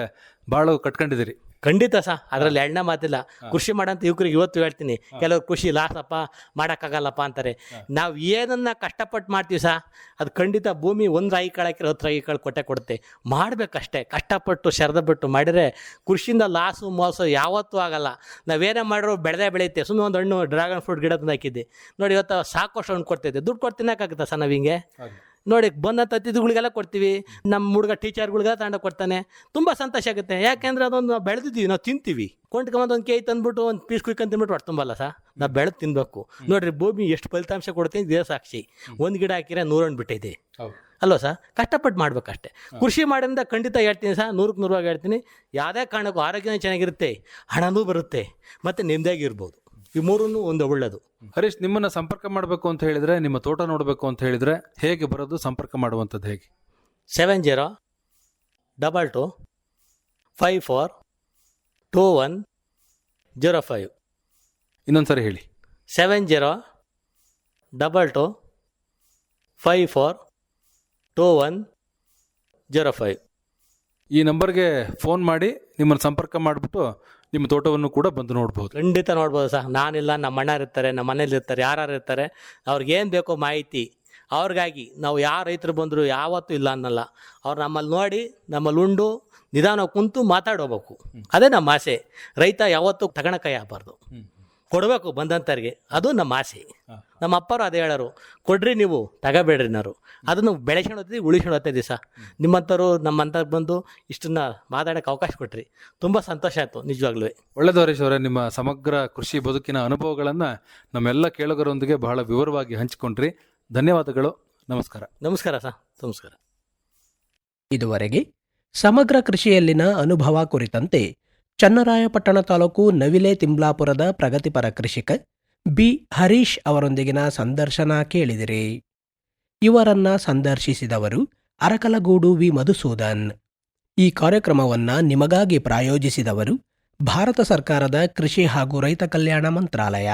ಬಾಳು ಕಟ್ಕೊಂಡಿದ್ದೀರಿ. ಖಂಡಿತ ಸಹ ಅದರಲ್ಲಿ ಎಣ್ಣೆ ಮಾತಿಲ್ಲ. ಕೃಷಿ ಮಾಡೋಂಥ ಯುವಕರಿಗೆ ಇವತ್ತು ಹೇಳ್ತೀನಿ. ಕೆಲವರು ಕೃಷಿ ಲಾಸಪ್ಪ ಮಾಡೋಕ್ಕಾಗಲ್ಲಪ್ಪ ಅಂತಾರೆ. ನಾವು ಏನನ್ನ ಕಷ್ಟಪಟ್ಟು ಮಾಡ್ತೀವಿ ಸಹ ಅದು ಖಂಡಿತ ಭೂಮಿ ಒಂದು ರಾಗಿ ಕಾಳಕ್ಕೆ ಹತ್ತು ರಾಗಿ ಕಾಳು ಕೊಟ್ಟೆ ಕೊಡುತ್ತೆ. ಮಾಡಬೇಕಷ್ಟೇ ಕಷ್ಟಪಟ್ಟು ಶರದ ಬಿಟ್ಟು ಮಾಡಿದರೆ ಕೃಷಿಯಿಂದ ಲಾಸು ಮೋಸ ಯಾವತ್ತೂ ಆಗಲ್ಲ. ನಾವೇನೇ ಮಾಡಿರೋ ಬೆಳೆದೇ ಬೆಳೆಯುತ್ತೆ. ಸುಮ್ಮನೆ ಒಂದು ಹಣ್ಣು ಡ್ರ್ಯಾಗನ್ ಫ್ರೂಟ್ ಗಿಡದಿಂದ ತಂದು ಹಾಕಿದ್ದೆ. ನೋಡಿ ಇವತ್ತು ಸಾಕಷ್ಟು ಹಣ್ಣು ಕೊಡ್ತಿದ್ದೆ ದುಡ್ಡು ಕೊಟ್ಟು ತಿನ್ನೋಕ್ಕಾಗುತ್ತಾ ಸರ್ ನಾವು ಹಿಂಗೆ. ನೋಡಿ ಬಂದಂಥ ಅತಿಥಿಗಳಿಗೆಲ್ಲ ಕೊಡ್ತೀವಿ. ನಮ್ಮ ಹುಡುಗ ಟೀಚರ್ಗಳಿಗೆಲ್ಲ ತಗೊಂಡು ಕೊಡ್ತಾನೆ. ತುಂಬ ಸಂತೋಷ ಆಗುತ್ತೆ. ಯಾಕೆಂದ್ರೆ ಅದೊಂದು ನಾವು ಬೆಳೆದಿದ್ದೀವಿ ನಾವು ತಿಂತೀವಿ. ಕೊಂಡ್ಕೊಂಬಂದು ಒಂದು ಕೈ ತಂದ್ಬಿಟ್ಟು ಒಂದು ಪೀಸ್ ಕುಯ್ಕೊಂಡು ತಿನ್ಬಿಟ್ಟು ಹೊಟ್ಟು ತುಂಬಲ್ಲ ಸರ್ ನಾವು ಬೆಳೆದು ತಿನ್ಬೇಕು. ನೋಡ್ರಿ ಭೂಮಿ ಎಷ್ಟು ಫಲಿತಾಂಶ ಕೊಡ್ತೀನಿ ಇದೇ ಸಾಕ್ಷಿ. ಒಂದು ಗಿಡ ಹಾಕಿದ್ರೆ ನೂರೊಂದು ಬಿಟ್ಟಿದೆ ಅಲ್ವಾ ಸರ್ ಕಷ್ಟಪಟ್ಟು ಮಾಡ್ಬೇಕಷ್ಟೇ. ಕೃಷಿ ಮಾಡಿಂದ ಖಂಡಿತ ಹೇಳ್ತೀನಿ ಸರ್ ನೂರಕ್ಕೆ ನೂರವಾಗಿ ಹೇಳ್ತೀನಿ. ಯಾವುದೇ ಕಾರಣಕ್ಕೂ ಆರೋಗ್ಯನೂ ಚೆನ್ನಾಗಿರುತ್ತೆ ಹಣನೂ ಬರುತ್ತೆ ಮತ್ತು ನೆಮ್ಮದಿಯಾಗಿರ್ಬೋದು. ಈ ಮೂರನ್ನು ಒಂದು ಒಳ್ಳೆಯದು ಹರೀಶ್ ನಿಮ್ಮನ್ನ ಸಂಪರ್ಕ ಮಾಡಬೇಕು ಅಂತ ಹೇಳಿದ್ರೆ ನಿಮ್ಮ ತೋಟ ನೋಡಬೇಕು ಅಂತ ಹೇಳಿದ್ರೆ ಹೇಗೆ ಬರೋದು ಸಂಪರ್ಕ ಮಾಡುವಂಥದ್ದು ಹೇಗೆ? Seven zero double two five four two one zero five ಇನ್ನೊಂದ್ಸರಿ ಹೇಳಿ. Seven zero double two five four two one zero five ಈ ನಂಬರ್ಗೆ ಫೋನ್ ಮಾಡಿ ನಿಮ್ಮನ್ನು ಸಂಪರ್ಕ ಮಾಡಿಬಿಟ್ಟು ನಿಮ್ಮ ತೋಟವನ್ನು ಕೂಡ ಬಂದು ನೋಡ್ಬೋದು. ಖಂಡಿತ ನೋಡ್ಬೋದು ಸರ್. ನಾನಿಲ್ಲ ನಮ್ಮ ಅಣ್ಣ ಇರ್ತಾರೆ ನಮ್ಮ ಮನೇಲಿ ಇರ್ತಾರೆ ಯಾರು ಇರ್ತಾರೆ ಅವ್ರಿಗೇನು ಬೇಕೋ ಮಾಹಿತಿ ಅವ್ರಿಗಾಗಿ ನಾವು ಯಾವ ರೈತರು ಬಂದರೂ ಯಾವತ್ತೂ ಇಲ್ಲ ಅನ್ನಲ್ಲ. ಅವ್ರು ನಮ್ಮಲ್ಲಿ ನೋಡಿ ನಮ್ಮಲ್ಲಿ ಉಂಡು ನಿಧಾನ ಕುಂತು ಮಾತಾಡೋಬೇಕು. ಅದೇ ನಮ್ಮ ಆಸೆ. ರೈತ ಯಾವತ್ತೂ ಕೈ ಆಗಬಾರ್ದು. ಕೊಡಬೇಕು ಬಂದಂಥವ್ರಿಗೆ ಅದು ನಮ್ಮ ಆಸೆ. ನಮ್ಮ ಅಪ್ಪರು ಅದೇ ಹೇಳೋರು ಕೊಡ್ರಿ ನೀವು ತಗೋಬೇಡ್ರಿ ನಾರು ಅದನ್ನು ಬೆಳೆಸ್ಕೊಂಡು ಹೋಗ್ತಿದ್ವಿ ಉಳಿಸ್ಕೊಂಡು ಹೋಗ್ತಿದ್ವಿ ಸರ್. ನಿಮ್ಮಂಥವ್ರು ನಮ್ಮಂಥ ಬಂದು ಇಷ್ಟನ್ನ ಮಾತಾಡೋಕೆ ಅವಕಾಶ ಕೊಟ್ರಿ. ತುಂಬ ಸಂತೋಷ ಆಯಿತು ನಿಜವಾಗ್ಲೂ. ಒಳ್ಳೆದು ಹರೀಶ್ ಅವರೇ ನಿಮ್ಮ ಸಮಗ್ರ ಕೃಷಿ ಬದುಕಿನ ಅನುಭವಗಳನ್ನು ನಮ್ಮೆಲ್ಲ ಕೇಳುಗರೊಂದಿಗೆ ಬಹಳ ವಿವರವಾಗಿ ಹಂಚಿಕೊಂಡ್ರಿ. ಧನ್ಯವಾದಗಳು ನಮಸ್ಕಾರ. ನಮಸ್ಕಾರ ಸರ್ ನಮಸ್ಕಾರ. ಇದುವರೆಗೆ ಸಮಗ್ರ ಕೃಷಿಯಲ್ಲಿನ ಅನುಭವ ಕುರಿತಂತೆ ಚನ್ನರಾಯಪಟ್ಟಣ ತಾಲೂಕು ನವಿಲೆ ತಿಂಬ್ಲಾಪುರದ ಪ್ರಗತಿಪರ ಕೃಷಿಕ ಬಿ ಹರೀಶ್ ಅವರೊಂದಿಗಿನ ಸಂದರ್ಶನ ಕೇಳಿದಿರಿ. ಇವರನ್ನ ಸಂದರ್ಶಿಸಿದವರು ಅರಕಲಗೂಡು ವಿ ಮಧುಸೂದನ್. ಈ ಕಾರ್ಯಕ್ರಮವನ್ನ ನಿಮಗಾಗಿ ಪ್ರಾಯೋಜಿಸಿದವರು ಭಾರತ ಸರ್ಕಾರದ ಕೃಷಿ ಹಾಗೂ ರೈತ ಕಲ್ಯಾಣ ಮಂತ್ರಾಲಯ.